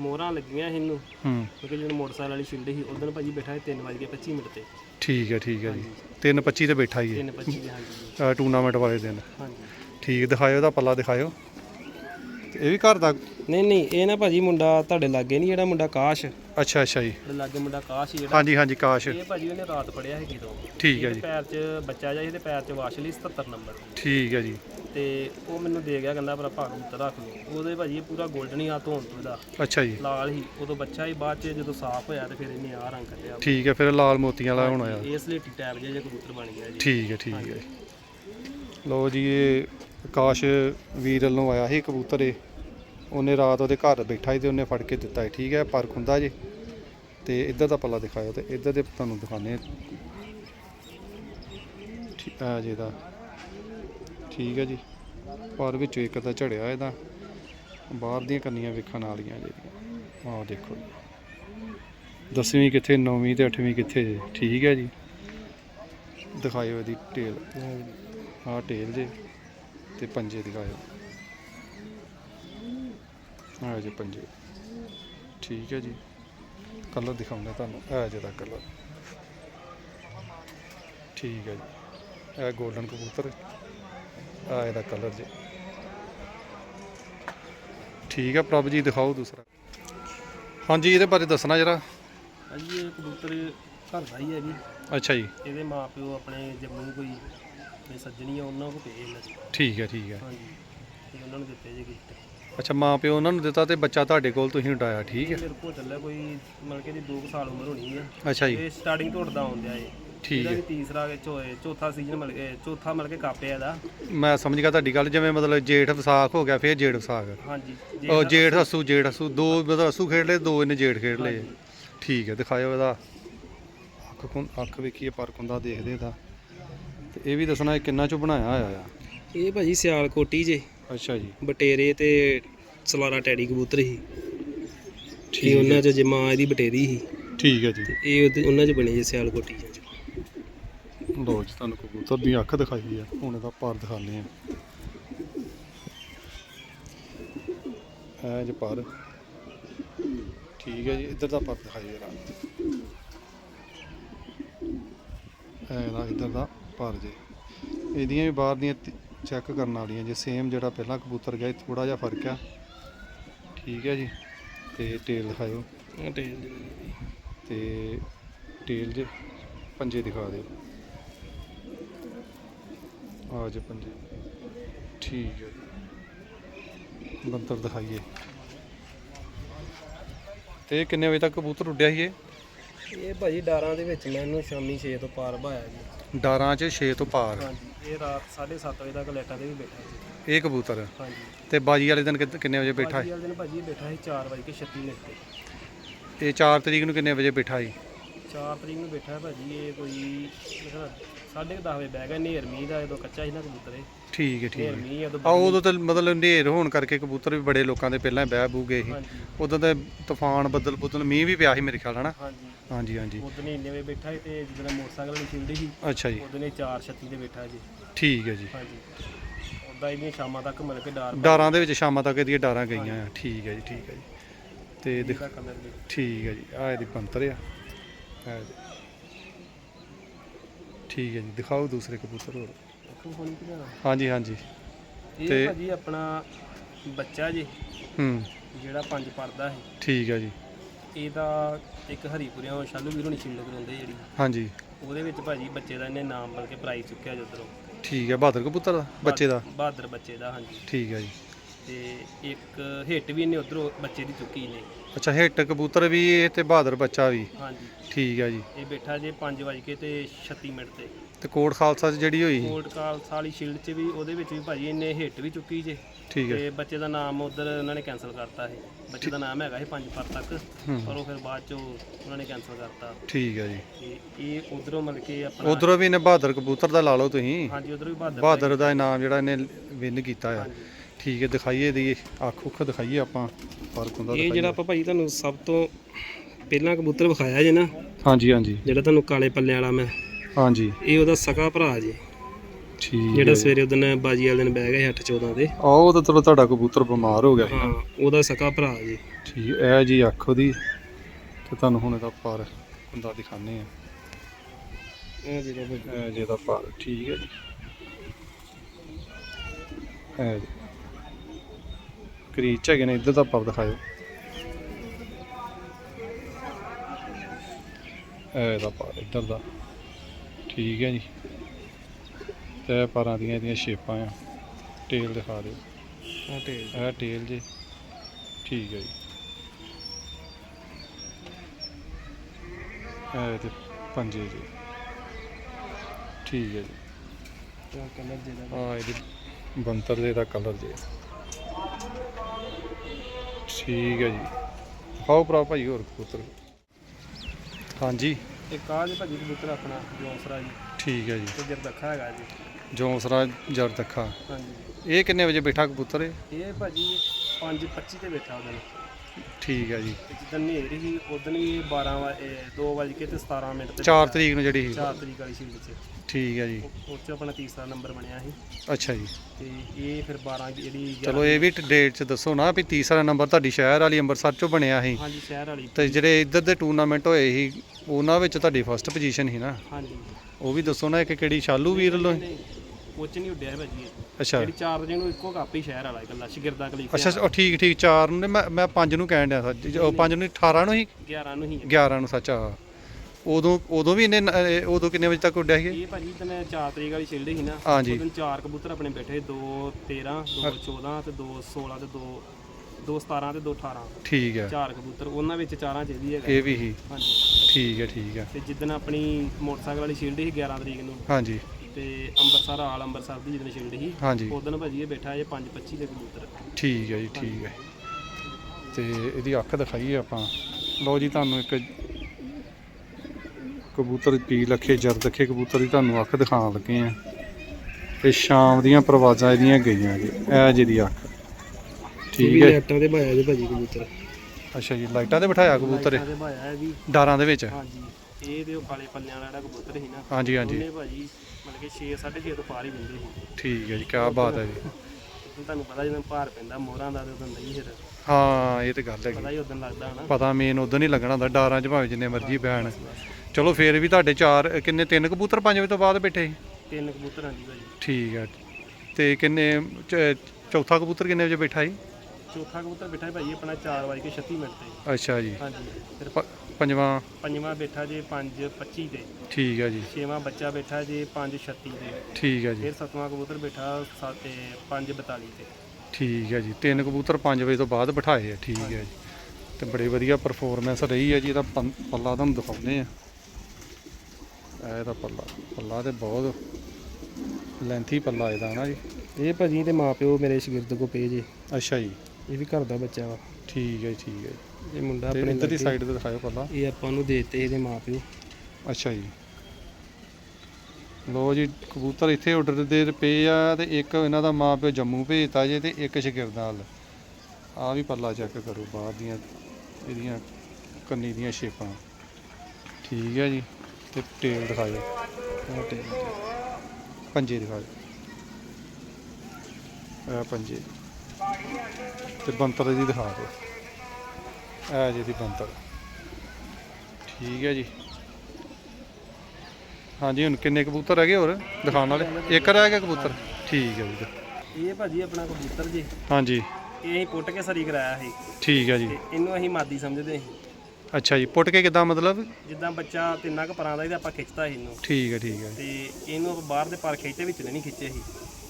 ਮੋਹਰਾਂ ਲੱਗੀਆਂ ਸੀ ਇਹਨੂੰ ਹੂੰ। ਕਿਉਂਕਿ ਜਦੋਂ ਮੋਟਰਸਾਈਕਲ ਵਾਲੀ ਸ਼ਿਲਡ ਸੀ ਉਦੋਂ ਭਾਜੀ ਬੈਠਾ 3:25 ਮਿੰਟ ਤੇ। ਠੀਕ ਹੈ ਠੀਕ ਹੈ ਜੀ। 3:25 ਤੇ ਬੈਠਾ ਹੀ 3:25 ਹਾਂਜੀ। ਹੈ ਟੂਰਨਾਮੈਂਟ ਵਾਲੇ ਦਿਨ। ਹਾਂਜੀ। ਠੀਕ ਦਿਖਾਇਓ ਇਹਦਾ ਪੱਲਾ ਦਿਖਾਇਓ। ਇਹ ਵੀ ਘਰ ਦਾ? ਨਹੀਂ ਨਹੀਂ ਇਹ ਨਾ ਭਾਜੀ ਮੁੰਡਾ ਤੁਹਾਡੇ ਲਾਗੇ ਨਹੀਂ ਜਿਹੜਾ ਮੁੰਡਾ ਕਾਸ਼? ਅੱਛਾ ਅੱਛਾ ਜੀ। ਲਾਗੇ ਮੁੰਡਾ ਕਾਸ਼ ਸੀ ਜਿਹੜਾ। ਹਾਂਜੀ ਹਾਂਜੀ ਕਾਸ਼। ਇਹ ਭਾਜੀ ਉਹਨੇ ਰਾਤ ਪੜਿਆ ਸੀ ਕਿਤੋਂ। ਠੀਕ ਹੈ ਜੀ। ਪੈਰ 'ਚ ਬੱਚਾ ਜਿਹਾ ਇਹਦੇ ਪੈਰ 'ਚ ਵਾਸ਼ ਲਈ 77 ਨੰਬਰ। ਠੀਕ ਹੈ ਜੀ। ਤੇ ਉਹ ਮੈਨੂੰ ਦੇ ਗਿਆ ਕਹਿੰਦਾ ਭਰਾ ਭਾਗ ਉੱਤਰ ਰੱਖ ਲਓ। ਉਹਦੇ ਭਾਜੀ ਇਹ ਪੂਰਾ 골ਡਨ ਹੀ ਆ ਧੋਣ ਤੋਂ ਇਹਦਾ। ਅੱਛਾ ਜੀ। ਲਾਲ ਹੀ। ਉਦੋਂ ਬੱਚਾ ਹੀ ਬਾਅਦ 'ਚ ਜਦੋਂ ਸਾਫ਼ ਹੋਇਆ ਤੇ ਫਿਰ ਇਹਨੇ ਆ ਰੰਗ ਕੱਢਿਆ। ਠੀਕ ਹੈ ਫਿਰ ਲਾਲ ਮੋਤੀਆਂ ਵਾਲਾ ਹੋਣਾ ਆ ਇਹ ਸਲੇਟੀ ਜਿਹਾ ਜਿਹਾ ਕਬੂਤਰ ਬਣ ਗਿਆ ਜੀ। ਠੀਕ ਹੈ ਠੀਕ ਹੈ। ਲੋ ਜੀ ਇਹ ਆਕਾਸ਼ ਵੀਰ ਵੱਲੋਂ ਆਇਆ ਸੀ ਕਬੂਤਰ ਇਹ। ਉਹਨੇ ਰਾਤ ਉਹਦੇ ਘਰ ਬੈਠਾ ਸੀ ਤੇ ਉਹਨੇ ਫੜ ਕੇ ਦਿੱਤਾ ਸੀ। ਠੀਕ ਹੈ ਪਰ ਹੁੰਦਾ ਜੇ। ਤੇ ਇੱਧਰ ਦਾ ਪੱਲਾ ਦਿਖਾਇਓ ਤੇ ਇੱਧਰ ਦੇ ਤੁਹਾਨੂੰ ਦਿਖਾਣੇ ਠੀਕ, ਆ ਜੀ ਦਾ। ਠੀਕ ਹੈ ਜੀ। ਪਰ ਵਿੱਚੋਂ ਇੱਕ ਤਾਂ ਝੜਿਆ ਇਹਦਾ। ਬਾਹਰ ਦੀਆਂ ਕੰਨੀਆਂ ਵੇਖਣ ਵਾਲੀਆਂ ਜਿਹੜੀਆਂ ਆਹ ਦੇਖੋ ਜੀ। ਦਸਵੀਂ ਕਿੱਥੇ, ਨੌਵੀਂ ਤੇ ਅੱਠਵੀਂ ਕਿੱਥੇ ਜੀ। ਠੀਕ ਹੈ ਜੀ। ਦਿਖਾਇਓ ਇਹਦੀ ਟੇਲ। ਆਹ ਟੇਲ ਜੇ। ਤੇ ਪੰਜੇ ਦਿਖਾਇਓ। ਆਹ ਜੇ ਪੰਜੇ। ਠੀਕ ਹੈ ਜੀ। ਕਲਰ ਦਿਖਾਉਂਦਾ ਤੁਹਾਨੂੰ। ਇਹ ਜੇ ਦਾ ਕਲਰ। ਠੀਕ ਹੈ ਜੀ। ਇਹ 골ਡਨ ਕਬੂਤਰ। ਆ ਇਹਦਾ ਕਲਰ ਜੇ। ਠੀਕ ਹੈ ਪ੍ਰਭ ਜੀ ਦਿਖਾਓ ਦੂਸਰਾ। ਹਾਂਜੀ ਇਹਦੇ ਬਾਰੇ ਦੱਸਣਾ ਜਰਾ। ਭਾਜੀ ਇਹ ਕਬੂਤਰ ਘਰ ਦਾ ਹੀ ਹੈ ਜੀ। ਅੱਛਾ ਜੀ। ਇਹਦੇ ਮਾਪਿਓ ਆਪਣੇ ਜੰਮੂ ਕੋਈ ਕੋਈ ਸੱਜਣੀ ਆ ਉਹਨਾਂ ਕੋ ਦੇ। ਠੀਕ ਹੈ ਠੀਕ ਹੈ। ਹਾਂਜੀ। ਤੇ ਉਹਨਾਂ ਨੂੰ ਦਿੱਤੇ ਜੀ ਗਿਫਟ ਅੱਛਾ ਮਾਂ ਪਿਓ ਉਹਨਾਂ ਨੂੰ ਦਿੱਤਾ ਤੇ ਬੱਚਾ ਤੁਹਾਡੇ ਕੋਲ ਤੁਸੀਂ ਉਡਾਇਆ ਠੀਕ ਹੈ? ਮੇਰੇ ਕੋਲ ਚੱਲਿਆ ਕੋਈ ਮਤਲਬ ਕਿ ਇਹਦੀ 2 ਸਾਲ ਉਮਰ ਹੋਣੀ ਹੈ। ਅੱਛਾ ਜੀ। ਇਹ ਸਟਾਰਟਿੰਗ ਤੋਂ ਉੱਡਦਾ ਆਉਂਦਿਆ ਇਹ। ਠੀਕ ਹੈ। ਤੀਸਰਾ ਚੌ- ਚੌਥਾ ਸੀਜ਼ਨ ਮਿਲ ਗਿਆ ਚੌਥਾ ਮਿਲ ਕੇ ਕਾਪਿਆ ਇਹਦਾ। ਮੈਂ ਸਮਝ ਗਿਆ ਤੁਹਾਡੀ ਗੱਲ ਜਿਵੇਂ ਮਤਲਬ ਜੇਠ ਵਿਸਾਖ ਹੋ ਗਿਆ ਫਿਰ ਜੇਠ ਵਿਸਾਖ। ਹਾਂਜੀ ਉਹ ਜੇਠ ਅਸੂ ਜੇਠ ਅਸੂ ਦੋ ਮਤਲਬ ਅਸੂ ਖੇਡ ਲਏ ਦੋ ਇਹਨੇ ਜੇਠ ਖੇਡ ਲਏ। ਠੀਕ ਹੈ ਦਿਖਾਇਓ ਇਹਦਾ। ਅੱਖ ਕੁੰ ਅੱਖ ਵੇਖੀਏ ਪਰ ਕੁੰਦਾ ਦੇਖਦੇ ਤਾਂ ਤੇ ਇਹ ਵੀ ਦੱਸਣਾ ਇਹ ਕਿੰਨਾ ਚੋਂ ਬਣਾਇਆ ਹੋਇਆ ਆ? ਇਹ ਭਾਜੀ ਸਿਆਲ ਕੋਟੀ ਜੇ। ਅੱਛਾ ਜੀ। ਬਟੇਰੇ ਤੇ ਸਲਾਰਾ ਟੈਡੀ ਕਬੂਤਰ ਸੀ। ਠੀਕ ਉਹਨਾਂ ਚ ਜੇ ਮਾਂ ਇਹਦੀ ਬਟੇਰੀ ਸੀ ਠੀਕ ਹੈ ਜੀ। ਇਹ ਉਹਦੇ- ਉਹਨਾਂ ਚ ਬਣੀ ਜੇ ਸਿਆਲ ਕੋਟੀ ਚ। ਲੋ ਜੀ ਤੁਹਾਨੂੰ ਕਬੂਤਰ ਦੀ ਅੱਖ ਦਿਖਾਈ ਆ। ਹੁਣ ਇਹਦਾ ਪਰ ਦਿਖਾਉਂਦੇ ਆ ਇਹ ਜੇ ਪਰ ਠੀਕ ਹੈ ਜੀ ਇੱਧਰ ਦਾ ਪਰ ਦਿਖਾਈ ਜਰਾ। ਇਹ ਦਾ ਇੱਧਰ ਦਾ ਪਰ ਜੇ। ਇਹਦੀਆਂ ਵੀ ਬਾਹਰ ਦੀਆਂ ਚੈੱਕ ਕਰਨ ਵਾਲੀਆਂ ਜੇ ਸੇਮ ਜਿਹੜਾ ਪਹਿਲਾਂ ਕਬੂਤਰ ਗਿਆ ਥੋੜਾ ਜਿਹਾ ਫ਼ਰਕ ਆ। ਠੀਕ ਹੈ ਜੀ। ਤੇ ਟੇਲ ਦਿਖਾਇਓ। ਉਹ ਟੇਲ ਦੇ। ਤੇ ਟੇਲ ਜੇ ਪੰਜੇ ਦਿਖਾ ਦਿਓ। ਆ ਜੇ ਪੰਜੇ। ਠੀਕ ਹੈ ਜੀ। ਬੰਤਰ ਦਿਖਾਈਏ। ਤੇ ਕਿੰਨੇ ਵਜੇ ਤੱਕ ਕਬੂਤਰ ਉੱਡਿਆ ਸੀ ਇਹ? ਇਹ ਭਾਜੀ ਡਾਰਾਂ ਦੇ ਵਿੱਚ ਮੈਨੂੰ ਸ਼ਾਮੀ 6 ਤੋਂ ਪਾਰ ਭਾਇਆ ਜੀ। ਡਾਰਾਂ 'ਚ 6 ਤੋਂ ਪਾਰ। ਹਾਂਜੀ। ਇਹ ਰਾਤ 7:30 ਵਜੇ ਤੱਕ ਲੈਟਾਂ ਤੇ ਵੀ ਬੈਠਾ ਸੀ। ਇਹ ਕਬੂਤਰ? ਹਾਂਜੀ। ਤੇ ਬਾਜੀ ਵਾਲੇ ਦਿਨ ਕਿੰਨ- ਕਿੰਨੇ ਵਜੇ ਬੈਠਾ ਭਾਜੀ ਵਾਲੇ ਦਿਨ ਭਾਜੀ ਬੈਠਾ ਸੀ 4 ਵਜੇ ਕੇ 36 ਮਿੰਟ ਤੇ। ਇਹ 4 ਤਰੀਕ ਨੂੰ ਕਿੰਨੇ ਵਜੇ ਬੈਠਾ ਸੀ? 4 ਤਰੀਕ ਨੂੰ ਬੈਠਾ ਭਾਜੀ ਇਹ ਕੋਈ ਸਾਢੇ 10 ਵਜੇ ਬਹਿ ਗਿਆ ਨੇਰ ਮੀਂਹ ਦਾ ਜਦੋਂ ਕੱਚਾ ਸੀ ਨਾ ਕਬੂਤਰ ਇਹ। ਠੀਕ ਹੈ ਠੀਕ ਨੇਰ ਹੈ। ਮੀਂਹ ਉਦੋਂ ਆ ਉਦੋਂ ਤਾਂ ਮਤਲਬ ਹਨੇਰ ਹੋਣ ਕਰਕੇ ਕਬੂਤਰ ਵੀ ਬੜੇ ਲੋਕਾਂ ਦੇ ਪਹਿਲਾਂ ਬਹਿ ਬੂ ਗਏ ਸੀ। ਹਾਂਜੀ। ਉਦੋਂ ਤਾਂ ਤੂਫਾਨ ਬੱਦਲ ਬੁੱਦਲ ਮੀਂਹ ਵੀ ਪਿਆ ਸੀ ਮੇਰੇ ਖਿਆਲ ਹਨਾ? ਹਾਂਜੀ। ਹਾਂਜੀ ਹਾਂਜੀ। ਉਦੋਂ ਇੰਨੇ ਵਜੇ ਬੈਠਾ ਸੀ ਤੇ ਜਦੋਂ ਮੋਟਰਸਾਈਕਲ ਵਾਲੀ ਫੀਲਡ ਸੀ ਅੱਛਾ ਜੀ। ਉਦੋਂ ਨੇ 4:36 ਤੇ ਬੈਠਾ ਜੀ ਠੀਕ ਹੈ ਜੀ। ਹਾਂਜੀ। ਉਦਾਂ ਇਹਦੀਆਂ ਸ਼ਾਮਾਂ ਤੱਕ ਮਿਲ ਕੇ ਡਾਰ ਡਾਰਾਂ ਦੇ ਵਿੱਚ ਸ਼ਾਮਾਂ ਤੱਕ ਇਹਦੀਆਂ ਡਾਰਾਂ ਗਈਆਂ ਆ। ਠੀਕ ਹੈ ਜੀ ਠੀਕ ਹੈ ਜੀ। ਤੇ ਦਿਖ- ਦਾ ਕਲਰ ਵੀ। ਠੀਕ ਹੈ ਜੀ ਆ ਇਹਦੀ ਬੰਤਰ ਆ। ਜੀ। ਠੀਕ ਹੈ ਜੀ ਦਿਖਾਓ ਦੂਸਰੇ ਕਬੂਤਰ ਹੋਰ। ਹੁਣ ਹਾਂਜੀ ਹਾਂਜੀ। ਇਹ ਤੇ- ਭਾਜੀ ਆਪਣਾ ਬੱਚਾ ਜੀ ਹੂੰ। ਜਿਹੜਾ ਪੰਜ ਪੜਦਾ ਹੈ। ਠੀਕ ਹੈ ਜੀ। ਇਹਦਾ ਇੱਕ ਹਰੀਪੁਰਿਆਂ ਸ਼ਾਲੂ ਵੀਰੋਂ ਨੀ ਛਿੰਡ ਕਰਾਉਂਦੇ ਜਿਹੜੀ। ਹਾਂਜੀ। ਉਹਦੇ ਵਿੱਚ ਭਾਜੀ ਬੱਚੇ ਦਾ ਇਹਨੇ ਨਾਮ ਬਲ ਕੇ ਪ੍ਰਾਈਜ਼ ਚੁੱਕਿਆ ਜਦਰੋਂ ਠੀਕ ਹੈ ਬਹਾਦਰ ਕਬੂਤਰ ਦਾ ਬੱਚੇ ਦਾ? ਬਹਾਦਰ ਬੱਚੇ ਦਾ ਹਾਂਜੀ। ਠੀਕ ਹੈ ਜੀ। ਤੇ ਇੱਕ ਹਿੱਟ ਵੀ ਇਹਨੇ ਉਧਰੋਂ ਬੱਚੇ ਦੀ ਚੁੱਕੀ ਨੇ। ਅੱਛਾ ਹਿੱਟ ਕਬੂਤਰ ਵੀ ਇਹ ਤੇ ਬਹਾਦਰ ਬੱਚਾ ਵੀ। ਹਾਂਜੀ। ਠੀਕ ਹੈ ਜੀ। ਇਹ ਬੈਠਾ ਜੇ 5 ਵਜੇ ਕੇ ਤੇ 36 ਮਿੰਟ ਤੇ। ਤੇ ਕੋਟ ਖਾਲਸਾ 'ਚ ਜਿਹੜੀ ਹੋਈ ਸੀ? ਕੋਲਡ ਕਾਲ ਸਾਲੀ ਸ਼ੀਲਡ 'ਚ ਵੀ ਉਹਦੇ ਵਿੱਚ ਵੀ ਭਾਜੀ ਇਹਨੇ ਹਿੱਟ ਵੀ ਚੁੱਕੀ ਜੇ। ਠੀਕ ਹੈ ਤੇ ਬੱਚੇ ਦਾ ਨਾਮ ਉਧਰ ਉਹਨਾਂ ਨੇ ਕੈਨਸਲ ਕਰਤਾ ਇਹ। ਬੱਚੇ ਦਾ ਨਾਮ ਹੈਗਾ ਸੀ ਪੰਜ ਪਰ ਤੱਕ। ਪਰ ਉਹ ਫਿਰ ਬਾਅਦ ਚੋਂ ਉਹਨਾਂ ਨੇ ਕੈਨਸਲ ਕਰਤਾ। ਠੀਕ ਹੈ ਜੀ। ਤੇ ਇਹ ਉਧਰੋਂ ਮਤਲਬ ਕਿ ਆਪਣਾ ਉਧਰੋਂ ਵੀ ਇਹਨੇ ਬਹਾਦਰ ਕਬੂਤਰ ਦਾ ਲਾ ਲਓ ਤੁਸੀਂ। ਹਾਂਜੀ ਉਧਰੋਂ ਵੀ ਬਹਾਦਰ ਬਹਾਦਰ ਦਾ ਇਨਾਮ ਜਿਹੜਾ ਇਹਨੇ ਵਿਨ ਕੀਤਾ ਆ। ਠੀਕ ਹੈ ਦਿਖਾਈਏ ਦੀ ਅੱਖ ਉੱਖ ਦਿਖਾਈਏ ਆਪਾਂ। ਫ਼ਰਕ ਹੁੰਦਾ ਇਹ ਜਿਹੜਾ ਆਪਾਂ ਭਾਈ ਤੁਹਾਨੂੰ ਸਭ ਤੋਂ ਪਹਿਲਾਂ ਕਬੂਤਰ ਵਿਖਾਇਆ ਜੇ ਨਾ ਹਾਂਜੀ ਹਾਂਜੀ। ਜਿਹੜਾ ਤੁਹਾਨੂੰ ਕਾਲੇ ਪੱਲੇ ਵਾਲਾ ਮੈਂ ਹਾਂਜੀ। ਇਹ ਉਹਦਾ ਸਕਾ ਭਰਾ ਜੇ। ਠੀਕ ਜਿਹੜਾ ਹੈ। ਸਵੇਰੇ ਉਹਦਨ ਬਾਜੀ ਵਾਲੇ ਦਿਨ ਬਹਿ ਗਿਆ 8 14 ਦੇ ਆਹ ਉਹ ਤਾਂ ਚਲੋ ਤੁਹਾਡਾ ਕਬੂਤਰ ਬਿਮਾਰ ਹੋ ਗਿਆ। ਹਾਂ ਉਹਦਾ ਸਕਾ ਭਰਾ ਜੀ। ਠੀਕ ਇਹ ਜੀ ਅੱਖ ਉਹਦੀ ਤੇ ਤੁਹਾਨੂੰ ਹੁਣ ਇਹਦਾ ਪਰ ਹੁੰਦਾ ਦਿਖਾਣੇ ਆ ਇਹ ਜਿਹੜਾ ਜਿਹਦਾ ਪਰ ਠੀਕ ਹੈ ਜੀ। ਜੀ। ਕਰੀਚ ਹੈਗੇ ਨੇ ਇੱਧਰ ਦਾ ਪਰ ਦਿਖਾਇਓ। ਇਹ ਦਾ ਪਰ ਇੱਧਰ ਦਾ। ਠੀਕ ਹੈ ਜੀ। ਤੇ ਪਰਾਂ ਦੀਆਂ ਇਹਦੀਆਂ ਸ਼ੇਪਾਂ ਆ। ਟੇਲ ਦਿਖਾ ਦਿਓ। ਆ ਤੇ ਇਹ ਟੇਲ ਜੀ। ਠੀਕ ਹੈ ਜੀ। ਇਹ ਤੇ ਪੰਜੇ ਜੀ। ਠੀਕ ਹੈ ਜੀ। ਕਲਰ ਜਿਹੜਾ ਆ ਇਹਦੀ ਬੰਤਰ ਦੇ ਦਾ ਕਲਰ ਜੇ। ਠੀਕ ਹੈ ਜੀ। ਖਾਓ ਭਰਾ ਭਾਈ ਹੋਰ ਕਬੂਤਰ। ਹਾਂਜੀ। ਇੱਕ ਆ ਜੇ ਭਾਜੀ ਕਬੂਤਰ ਆਪਣਾ ਜੌਂਸਰਾ ਜੀ। ਠੀਕ ਹੈ ਜੀ। ਤੇ ਜਰਦਖਾ ਹੈਗਾ ਜੀ। ਜੌਂਸਰਾ ਜਰ ਤੱਖਾ ਹਾਂਜੀ। ਇਹ ਕਿੰਨੇ ਵਜੇ ਬੈਠਾ ਕਬੂਤਰ ਇਹ? ਇਹ ਭਾਜੀ 5:25 ਤੇ ਬੈਠਾ ਉਹਦਨ ਠੀਕ ਹੈ ਜੀ। ਤੇ ਜਿੱਦਣ ਹਨੇਰ ਸੀ ਉਦਣ ਵੀ 12 ਵਜੇ 2 ਵਜੇ ਤੇ 17 ਮਿੰਟ ਤੇ 4 ਤਰੀਕ ਨੂੰ ਜਿਹੜੀ ਸੀ। 4 ਤਰੀਕ ਵਾਲੀ ਸ਼ੀਲਡ 'ਚ। ਠੀਕ ਹੈ ਜੀ। ਉਹ- ਉਹ 'ਚ ਆਪਣਾ ਤੀਸਰਾ ਨੰਬਰ ਬਣਿਆ ਸੀ। ਅੱਛਾ ਜੀ। ਤੇ ਇਹ ਫਿਰ 12 ਜਿਹੜੀ 11 ਚਲੋ ਇਹ ਵੀ ਡੇਟ ਚ ਦੱਸੋ ਨਾ ਵੀ ਤੀਸਰਾ ਨੰਬਰ ਤੁਹਾਡੀ ਸ਼ਹਿਰ ਵਾਲੀ ਅੰਮ੍ਰਿਤਸਰ ਚੋਂ ਬਣਿਆ ਸੀ। ਹਾਂਜੀ ਸ਼ਹਿਰ ਵਾਲੀ। ਤੇ ਜਿਹੜੇ ਇੱਧਰ ਦੇ ਟੂਰਨਾਮੈਂਟ ਹੋਏ ਸੀ ਉਹਨਾਂ ਵਿੱਚ ਤੁਹਾਡੀ ਫਸਟ ਪੋਜੀਸ਼ਨ ਸੀ ਨਾ? ਹਾਂਜੀ। ਉਹ ਵੀ ਦੱਸੋ ਨਾ ਇੱਕ ਕਿਹੜੀ ਸ਼ਾਲੂ ਵੀਰ ਲੋ ਉਹ 'ਚ ਨਹੀਂ ਉੱਡਿਆ ਭਾਜੀ ਇਹ। ਅੱਛਾ। ਜਿਹੜੀ 4 ਵਜੇ ਨੂੰ ਇੱਕੋ ਕਾਪੀ ਸ਼ਹਿਰ ਵਾਲਾ ਇਕੱਲਾ ਸ਼ਗਿਰਦਾ ਕਲੀਫ ਅੱਛਾ ਉਹ ਠੀਕ ਠੀਕ 4 ਨੂੰ ਨੇ, ਮੈਂ ਮੈਂ 5 ਨੂੰ ਕਹਿਣ ਡਿਆ ਸੀ ਉਹ 5 ਨੂੰ 18 ਨੂੰ ਹੀ? 11 ਨੂੰ ਹੀ ਹੈ। 11 ਨੂੰ ਸੱਚ ਆ ਉਦੋਂ ਉਦੋਂ ਵੀ ਇਹਨੇ ਨ- ਇਹ ਉਦੋਂ ਕਿੰਨੇ ਵਜੇ ਤੱਕ ਉੱਡਿਆ ਸੀ? ਇਹ? ਇਹ ਭਾਜੀ ਤਨੇ 4 ਤਰੀਕ ਵਾਲੀ ਸ਼ੀਲਡ ਸੀ ਨਾ। ਹਾਂਜੀ। ਉਦੋਂ ਚਾਰ ਕਬੂਤਰ ਆਪਣੇ ਬੈਠੇ 2 13 2 14 ਤੇ 2 16 ਤੇ 2 2 17 ਤੇ 2 18 ਠੀਕ ਹੈ। ਚਾਰ ਕਬੂਤਰ ਉਹਨਾਂ ਵਿੱਚ ਚਾਰਾਂ ਚ ਇਹ ਵੀ ਹੈਗਾ। ਇਹ ਵੀ ਸੀ। ਹਾਂਜੀ। ਠੀਕ ਹੈ ਠੀਕ ਹੈ। ਤੇ ਜਿੱਦਣ ਆਪਣੀ ਮੋਟਰਸਾਈਕਲ ਵਾਲੀ ਸ਼ੀਲਡ ਸੀ 11 ਤਰੀਕ ਨੂੰ ਹਾਂਜੀ। ਤੇ ਅੰਮ੍ਰਿਤਸਰ ਆਲ ਅੰਮ੍ਰਿਤਸਰ ਦੀ ਜਿੱਦਣ ਸ਼ੀਲਡ ਸੀ ਹਾਂਜੀ। ਉਦੋਂ ਭਾਜੀ ਇਹ ਬੈਠਾ ਜੇ 5 25 ਦੇ ਕਬੂਤਰ। ਠੀਕ ਹੈ ਜੀ ਠੀਕ ਹੈ। ਤੇ ਇਹਦੀ ਅੱਖ ਦਿਖਾਈਏ ਆਪਾਂ। ਲਓ ਜੀ ਤੁਹਾਨੂੰ ਇੱਕ ਕਬੂਤਰ ਪੀ ਲੱਖੇ ਜਰ ਲੱਖੇ ਕਬੂਤਰ ਦੀ ਤੁਹਾਨੂੰ ਅੱਖ ਦਿਖਾਉਣ ਲੱਗੇ ਆ। ਤੇ ਸ਼ਾਮ ਦੀਆਂ ਪ੍ਰਵਾਜ਼ਾਂ ਇਹਦੀਆਂ ਗਈਆਂ ਜੀ ਇਹ ਜਿਹਦੀ ਅੱਖ। ਠੀਕ ਹੈ। ਲੈਟਾਂ ਤੇ ਭਾਇਆ ਜੇ ਭਾਜੀ ਕਬੂਤਰ। ਅੱਛਾ ਜੀ ਲਾਈਟਾਂ ਤੇ ਬਿਠਾਇਆ ਕਬੂਤਰ ਇਹ? ਲਾਈਟਾਂ ਤੇ ਭਾਇਆ ਹੈ ਵੀ। ਡਾਰਾਂ ਦੇ ਵਿੱਚ? ਹਾਂਜੀ ਇਹ ਤੇ ਉਹ ਕਾਲੇ ਪੱਲਿਆਂ ਵਾਲਾ ਜਿਹੜਾ ਕਬੂਤਰ ਸੀ ਨਾ ਹਾਂਜੀ ਹਾਂਜੀ। ਉਹਨੇ ਭਾਜੀ ਮਤਲਬ ਕਿ 6 6.5 ਤੋਂ ਪਾਰ ਹੀ ਸੀ। ਠੀਕ ਹੈ ਜੀ ਕੀ ਬਾਤ ਹੈ ਜੀ। ਤੁਹਾਨੂੰ ਪਤਾ ਜਦੋਂ ਭਾਰ ਪੈਂਦਾ ਮੋਹਰਾਂ ਦਾ ਤੇ ਉਦੋਂ ਨਹੀਂ ਫਿਰ। ਹਾਂ ਇਹ ਤੇ ਗੱਲ ਹੈਗੀ। ਪਤਾ ਹੀ ਉਦੋਂ ਲੱਗਦਾ ਹਨਾ ਪਤਾ ਮੇਨ ਉਦੋਂ ਨਹੀਂ ਲੱਗਣਾ ਹੁੰਦਾ ਡਾਰਾਂ 'ਚ ਭਾਵੇਂ ਜਿੰਨੇ ਮਰਜ਼ੀ ਪੈਣ ਚਲੋ ਫੇਰ ਵੀ ਤੁਹਾਡੇ ਚਾਰ ਕਿੰਨੇ ਤਿੰਨ ਕਬੂਤਰ 5 ਵਜੇ ਤੋਂ ਬਾਅਦ ਬੈਠੇ ਸੀ? ਤਿੰਨ ਕਬੂਤਰ ਆਂਦੀ ਭਾਜੀ। ਠੀਕ ਹੈ ਤੇ ਕਿੰਨੇ ਚ- ਚੌਥਾ ਕਬੂਤਰ ਕਿੰਨੇ ਵਜੇ ਬੈਠਾ ਸੀ? ਚੌਥਾ ਕਬੂਤਰ ਬੈਠਾ ਭਾਜੀ ਆਪਣਾ 4:36 ਮਿੰਟ ਤੇ। ਅੱਛਾ ਜੀ। ਹਾਂਜੀ। ਫਿਰ ਪ- ਪੰਜਵਾਂ? ਪੰਜਵਾਂ ਬੈਠਾ ਜੇ 5:25 ਤੇ। ਠੀਕ ਹੈ ਜੀ। ਛੇਵਾਂ ਬੱਚਾ ਬੈਠਾ ਜੇ 5:36 ਤੇ। ਠੀਕ ਹੈ ਜੀ। ਫਿਰ ਸੱਤਵਾਂ ਕਬੂਤਰ ਬੈਠਾ 5:42 ਤੇ ਠੀਕ ਹੈ ਜੀ। ਤਿੰਨ ਕਬੂਤਰ 5 ਵਜੇ ਤੋਂ ਬਾਅਦ ਬਿਠਾਏ ਆ। ਠੀਕ ਹੈ ਜੀ। ਤੇ ਬੜੀ ਵਧੀਆ ਪਰਫਾਰਮੈਂਸ ਰਹੀ ਹੈ ਜੀ ਇਹਦਾ ਪੰ- ਪੱਲਾ ਤੁਹਾਨੂੰ ਦਿਖਾਉਂਦੇ ਆ। ਇਹ ਇਹਦਾ ਪੱਲਾ ਪੱਲਾ ਤੇ ਬਹੁਤ ਲੈਂਥੀ ਪੱਲਾ ਇਹਦਾ ਨਾ ਜੀ। ਇਹ ਭਾਜੀ ਤੇ ਮਾਪਿਓ ਮੇਰੇ ਸ਼ਗਿਰਦ ਕੋ ਪਏ ਜੇ। ਅੱਛਾ ਜੀ। ਇਹ ਵੀ ਘਰ ਦਾ ਬੱਚਾ ਵਾ। ਠੀਕ ਹੈ ਜੀ ਠੀਕ ਹੈ ਜੀ। ਇਹ ਮੁੰਡਾ ਤੇ ਆਪਣੇ ਇੱਧਰ ਦੀ ਸਾਈਡ ਤੇ ਦਿਖਾਓ ਪੱਲਾ। ਇਹ ਆਪਾਂ ਨੂੰ ਦੇਤੇ ਇਹਦੇ ਮਾਪਿਓ। ਅੱਛਾ ਜੀ। ਲੋ ਜੀ ਕਬੂਤਰ ਇੱਥੇ ਉੱਡਦੇ ਪਏ ਆ ਤੇ ਇੱਕ ਇਹਨਾਂ ਦਾ ਮਾਂ ਪਿਓ ਜੰਮੂ ਭੇਜਤਾ ਜੇ ਤੇ ਇੱਕ ਸ਼ਗਿਰਦਾਂ ਵੱਲ ਆ ਵੀ ਪੱਲਾ ਚੈੱਕ ਕਰੋ ਬਾਹਰ ਦੀਆਂ ਇਹਦੀਆਂ ਕੰਨੀ ਦੀਆਂ ਸ਼ੇਪਾਂ। ਠੀਕ ਹੈ ਜੀ। ਤੇ ਟੇਲ ਦਿਖਾਓ ਆਹ ਟੇਲ ਪੰਜੇ ਦਿਖਾਓ ਆ ਪੰਜੇ। ਤੇ ਬੰਤਰ ਦੀ ਦਿਖਾ ਦਿਓ। ਆ ਜੀ ਦੀ ਬੰਤਰ ਠੀਕ ਹੈ ਜੀ। ਹਾਂਜੀ ਹੁਣ ਕਿੰਨੇ ਕਬੂਤਰ ਹੈਗੇ ਹੋਰ ਦਿਖਾਉਣ ਵਾਲੇ? ਇੱਕ ਰਹਿ ਗਿਆ ਕਬੂਤਰ। ਠੀਕ ਹੈ ਜੀ। ਇਹ ਭਾਜੀ ਆਪਣਾ ਕਬੂਤਰ ਜੇ। ਹਾਂਜੀ। ਇਹ ਅਸੀਂ ਪੁੱਟ ਕੇ ਸਰੀ ਕਰਾਇਆ ਸੀ। ਠੀਕ ਹੈ ਜੀ। ਇਹਨੂੰ ਅਸੀਂ ਮਾਦੀ ਸਮਝਦੇ ਸੀ। ਅੱਛਾ ਜੀ ਪੁੱਟ ਕੇ ਕਿਦਾਂ ਮਤਲਬ? ਜਿੱਦਾਂ ਬੱਚਾ ਤਿੰਨਾ ਕੁ ਪਰਾਂ ਦਾ ਇਹਦਾ ਆਪਾਂ ਖਿੱਚਤਾ ਸੀ ਇਹਨੂੰ। ਠੀਕ ਹੈ ਠੀਕ ਹੈ। ਤੇ ਇਹਨੂੰ ਆਪਾਂ ਬਾਹਰ ਦੇ ਪਰ ਖਿੱਚਦੇ ਵਿੱਚ ਨਹੀਂ ਖਿੱਚੇ ਸੀ।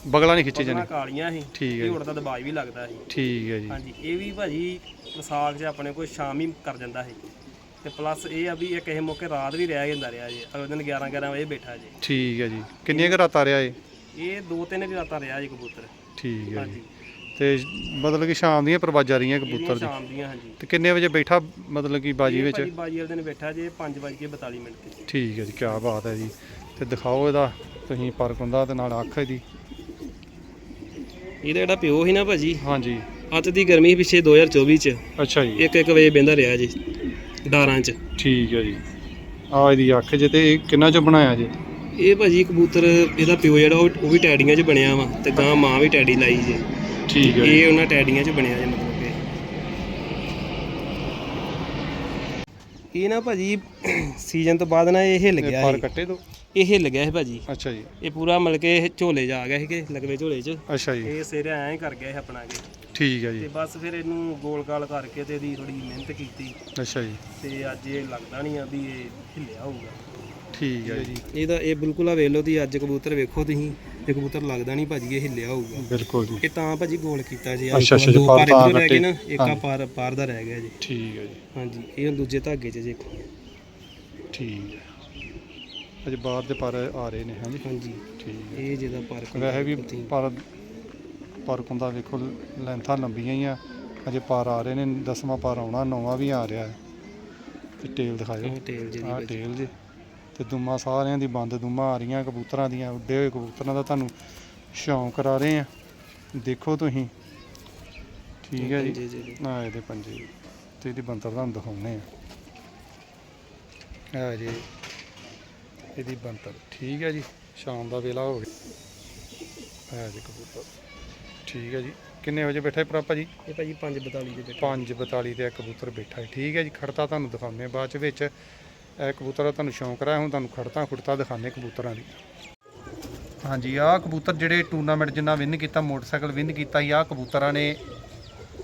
ਬਗਲਾ ਨਹੀਂ ਖਿੱਚੇ ਉਹਨਾਂ ਜਾਣੇ। ਕਾਲੀਆਂ ਸੀ ਠੀਕ ਹੈ ਇਹ ਜੀ। ਉੜਦਾ ਦਬਾਅ ਵੀ ਲੱਗਦਾ ਸੀ। ਠੀਕ ਹੈ ਜੀ। ਹਾਂਜੀ ਇਹ ਵੀ ਭਾਜੀ ਵਿਸਾਖ 'ਚ ਆਪਣੇ ਕੋਲ ਸ਼ਾਮ ਹੀ ਕਰ ਜਾਂਦਾ ਸੀ। ਤੇ ਪਲੱਸ ਇਹ ਆ ਵੀ ਇਹ ਕਿਸੇ ਮੌਕੇ ਰਾਤ ਵੀ ਰਹਿ ਜਾਂਦਾ ਰਿਹਾ ਜੀ ਅਗਲੇ ਦਿਨ 11 11 ਵਜੇ ਬੈਠਾ ਜੀ। ਠੀਕ ਹੈ ਜੀ। ਕਿੰਨੀਆਂ ਕੁ ਰਾਤਾਂ ਰਿਹਾ ਇਹ? ਇਹ ਦੋ ਤਿੰਨ ਵੀ ਰਾਤਾਂ ਰਿਹਾ ਜੀ ਕਬੂਤਰ। ਠੀਕ ਹੈ ਜੀ। ਹਾਂਜੀ। ਤੇ ਮਤਲਬ ਕਿ ਸ਼ਾਮ ਦੀਆਂ ਪ੍ਰਵਾਜ਼ਾਂ ਰਹੀਆਂ ਕਬੂਤਰ ਦੀ। ਸ਼ਾਮ ਦੀਆਂ ਹਾਂਜੀ। ਤੇ ਕਿੰਨੇ ਵਜੇ ਬੈਠਾ ਮਤਲਬ ਕਿ ਬਾਜੀ ਵਿੱਚ? ਭਾਜੀ ਬਾਜੀ ਵਾਲੇ ਦਿਨ ਬੈਠਾ ਜੇ 5:42 ਮਿੰਟ ਤੇ। ਠੀਕ ਹੈ ਜੀ ਕੀ ਬਾਤ ਹੈ ਜੀ। ਤੇ ਦਿਖਾਓ ਇਹਦਾ ਤੁਸੀਂ ਪਰਕ ਹੁੰਦਾ ਤੇ ਨਾਲ ਅੱਖ ਇਹਦੀ। ਇਹਦਾ ਜਿਹੜਾ ਪਿਓ ਸੀ ਨਾ ਭਾਜੀ ਹਾਂਜੀ। ਅੱਤ ਦੀ ਗਰਮੀ ਪਿੱਛੇ 2024 ਚ। ਅੱਛਾ ਜੀ। ਇੱਕ ਇੱਕ ਵਜੇ ਬਹਿੰਦਾ ਰਿਹਾ ਜੀ ਡਾਰਾਂ 'ਚ। ਠੀਕ ਹੈ ਜੀ। ਆ ਇਹਦੀ ਅੱਖ ਜੇ ਤੇ ਇਹ ਕਿੰਨਾ ਚ ਬਣਾਇਆ ਜੀ? ਇਹ ਭਾਜੀ ਕਬੂਤਰ ਇਹਦਾ ਪਿਓ ਜਿਹੜਾ ਉਹ ਵੀ ਟੈਡੀਆਂ 'ਚ ਬਣਿਆ ਵਾ ਤੇ ਗਾਂ ਮਾਂ ਵੀ ਟੈਡੀ ਲਾਈ ਜੇ। ਠੀਕ ਹੈ ਇਹ ਉਹਨਾਂ ਟੈਡੀਆਂ 'ਚ ਬਣਿਆ ਜੇ ਮਤਲਬ ਕਿ। ਇਹ ਨਾ ਭਾਜੀ ਸੀਜ਼ਨ ਤੋਂ ਬਾਅਦ ਨਾ ਇਹ ਹਿੱਲ ਇਹ ਗਿਆ ਪਰ ਸੀ। ਕੱਟੇ ਦੋ ਇਹ ਹਿੱਲ ਗਿਆ ਸੀ ਭਾਜੀ। ਅੱਛਾ ਜੀ। ਇਹ ਪੂਰਾ ਮਤਲਬ ਕਿ ਇਹ ਝੋਲੇ 'ਚ ਆ ਗਿਆ ਸੀ ਕਿ ਲਗਵੇ ਝੋਲੇ 'ਚ। ਅੱਛਾ ਜੀ। ਇਹ ਸਿਰ ਐਂ ਹੀ ਕਰ ਗਿਆ ਸੀ ਆਪਣਾ ਕੇ ਠੀਕ ਹੈ ਤੇ ਜੀ ਬਸ ਫਿਰ ਇਹਨੂੰ ਗੋਲ ਗਾਲ ਕਰਕੇ ਤੇ ਇਹਦੀ ਥੋੜੀ ਮਿਹਨਤ ਕੀਤੀ। ਅੱਛਾ ਜੀ। ਤੇ ਅੱਜ ਇਹ ਲੱਗਦਾ ਨਹੀਂ ਆ ਵੀ ਇਹ ਹਿੱਲਿਆ ਹੋਊਗਾ। ਠੀਕ ਹੈ ਜੀ। ਇਹਦਾ ਇਹ ਬਿਲਕੁਲ ਆ ਵੇਖ ਲਓ ਤੁਸੀਂ ਅੱਜ ਕਬੂਤਰ ਵੇਖੋ ਤੁਸੀਂ। ਇਹ ਕਬੂਤਰ ਲੱਗਦਾ ਨਹੀਂ ਭਾਜੀ ਇਹ ਹਿੱਲਿਆ ਹੋਊਗਾ। ਬਿਲਕੁਲ ਜੀ। ਇਹ ਤਾਂ ਭਾਜੀ ਗੋਲ ਕੀਤਾ ਜੀ। ਅੱਛਾ, ਅੱਛਾ, ਦੋ ਪਰ ਤਾਂ ਇੱਧਰੋਂ ਰਹਿ ਗਏ ਨਾ। ਇੱਕ ਆ ਪਾਰ ਪਾਰ ਦਾ ਰਹਿ ਗਿਆ ਜੀ। ਠੀਕ ਹੈ ਜੀ। ਹਾਂਜੀ ਇਹ ਦੂਜੇ ਧਾਗੇ 'ਚ ਦੇਖੋ। ਠੀਕ ਹੈ। ਅਜੇ ਬਾਹਰ ਦੇ ਪਰ ਆ ਰਹੇ ਨੇ ਹਾਂਜੀ। ਹਾਂਜੀ ਠੀਕ ਹੈ। ਇਹ ਜਿਹਦਾ ਪਰ ਵੈਸੇ ਵੀ ਪਰ ਪਰ ਕੁੰਦਾ ਵੇਖੋ ਲੈਂਥਾਂ ਲੰਬੀਆਂ ਹੀ ਆ। ਅਜੇ ਪਰ ਆ ਰਹੇ ਨੇ ਦਸਵਾਂ ਪਰ ਆਉਣਾ ਨੌਵਾਂ ਵੀ ਆ ਰਿਹਾ ਹੈ। ਤੇ ਟੇਲ ਦਿਖਾਇਓ। ਉਹ ਟੇਲ ਆਹ ਵਿੱਚ। ਟੇਲ ਜੇ। ਤੇ ਦੁਮਾ ਸਾਰਿਆਂ ਦੀ ਬੰਦ ਦੁਮਾ ਆ ਰਹੀਆਂ ਕਬੂਤਰਾਂ ਦੀਆਂ ਉੱਡੇ ਹੋਏ ਕਬੂਤਰਾਂ ਦਾ ਤੁਹਾਨੂੰ ਸ਼ੌਂਕ ਕਰਾ ਰਹੇ ਆ ਦੇਖੋ ਤੁਸੀਂ। ਠੀਕ ਹੈ ਜੀ। ਆ ਇਹਦੇ ਪੰਜੇ ਤੇ ਇਹਦੀ ਬੰਤਰ ਤੁਹਾਨੂੰ ਦਿਖਾਉਣੇ ਆ। ਆ ਜੀ। ਇਹਦੀ ਬੰਤਰ ਠੀਕ ਹੈ ਜੀ। ਸ਼ਾਮ ਦਾ ਵੇਲਾ ਹੋ ਗਿਆ। ਆ ਜੀ ਕਬੂਤਰ। ਠੀਕ ਹੈ ਜੀ। ਕਿੰਨੇ ਵਜੇ ਬੈਠਾ ਹੈ ਭਰਾ ਜੀ? ਇਹ ਭਾਜੀ 542 ਦੇ ਵਿੱਚ 5:42 ਤੇ ਇੱਕ ਕਬੂਤਰ ਬੈਠਾ ਹੈ। ਠੀਕ ਹੈ ਜੀ। ਖੜਤਾ ਤੁਹਾਨੂੰ ਦਿਖਾਉਂਦੇ ਹਾਂ ਬਾਅਦ ਵਿੱਚ। ਇਹ ਕਬੂਤਰ ਦਾ ਤੁਹਾਨੂੰ ਸ਼ੌਂਕ ਰਿਹਾ, ਹੁਣ ਤੁਹਾਨੂੰ ਖੜਤਾ ਖੁੜਤਾ ਦਿਖਾਉਂਦੇ ਕਬੂਤਰਾਂ ਦੀ। ਹਾਂਜੀ, ਆਹ ਕਬੂਤਰ ਜਿਹੜੇ ਟੂਰਨਾਮੈਂਟ ਜਿੰਨਾ ਵਿਨ ਕੀਤਾ, ਮੋਟਰਸਾਈਕਲ ਵਿਨ ਕੀਤਾ ਸੀ, ਆਹ ਕਬੂਤਰਾਂ ਨੇ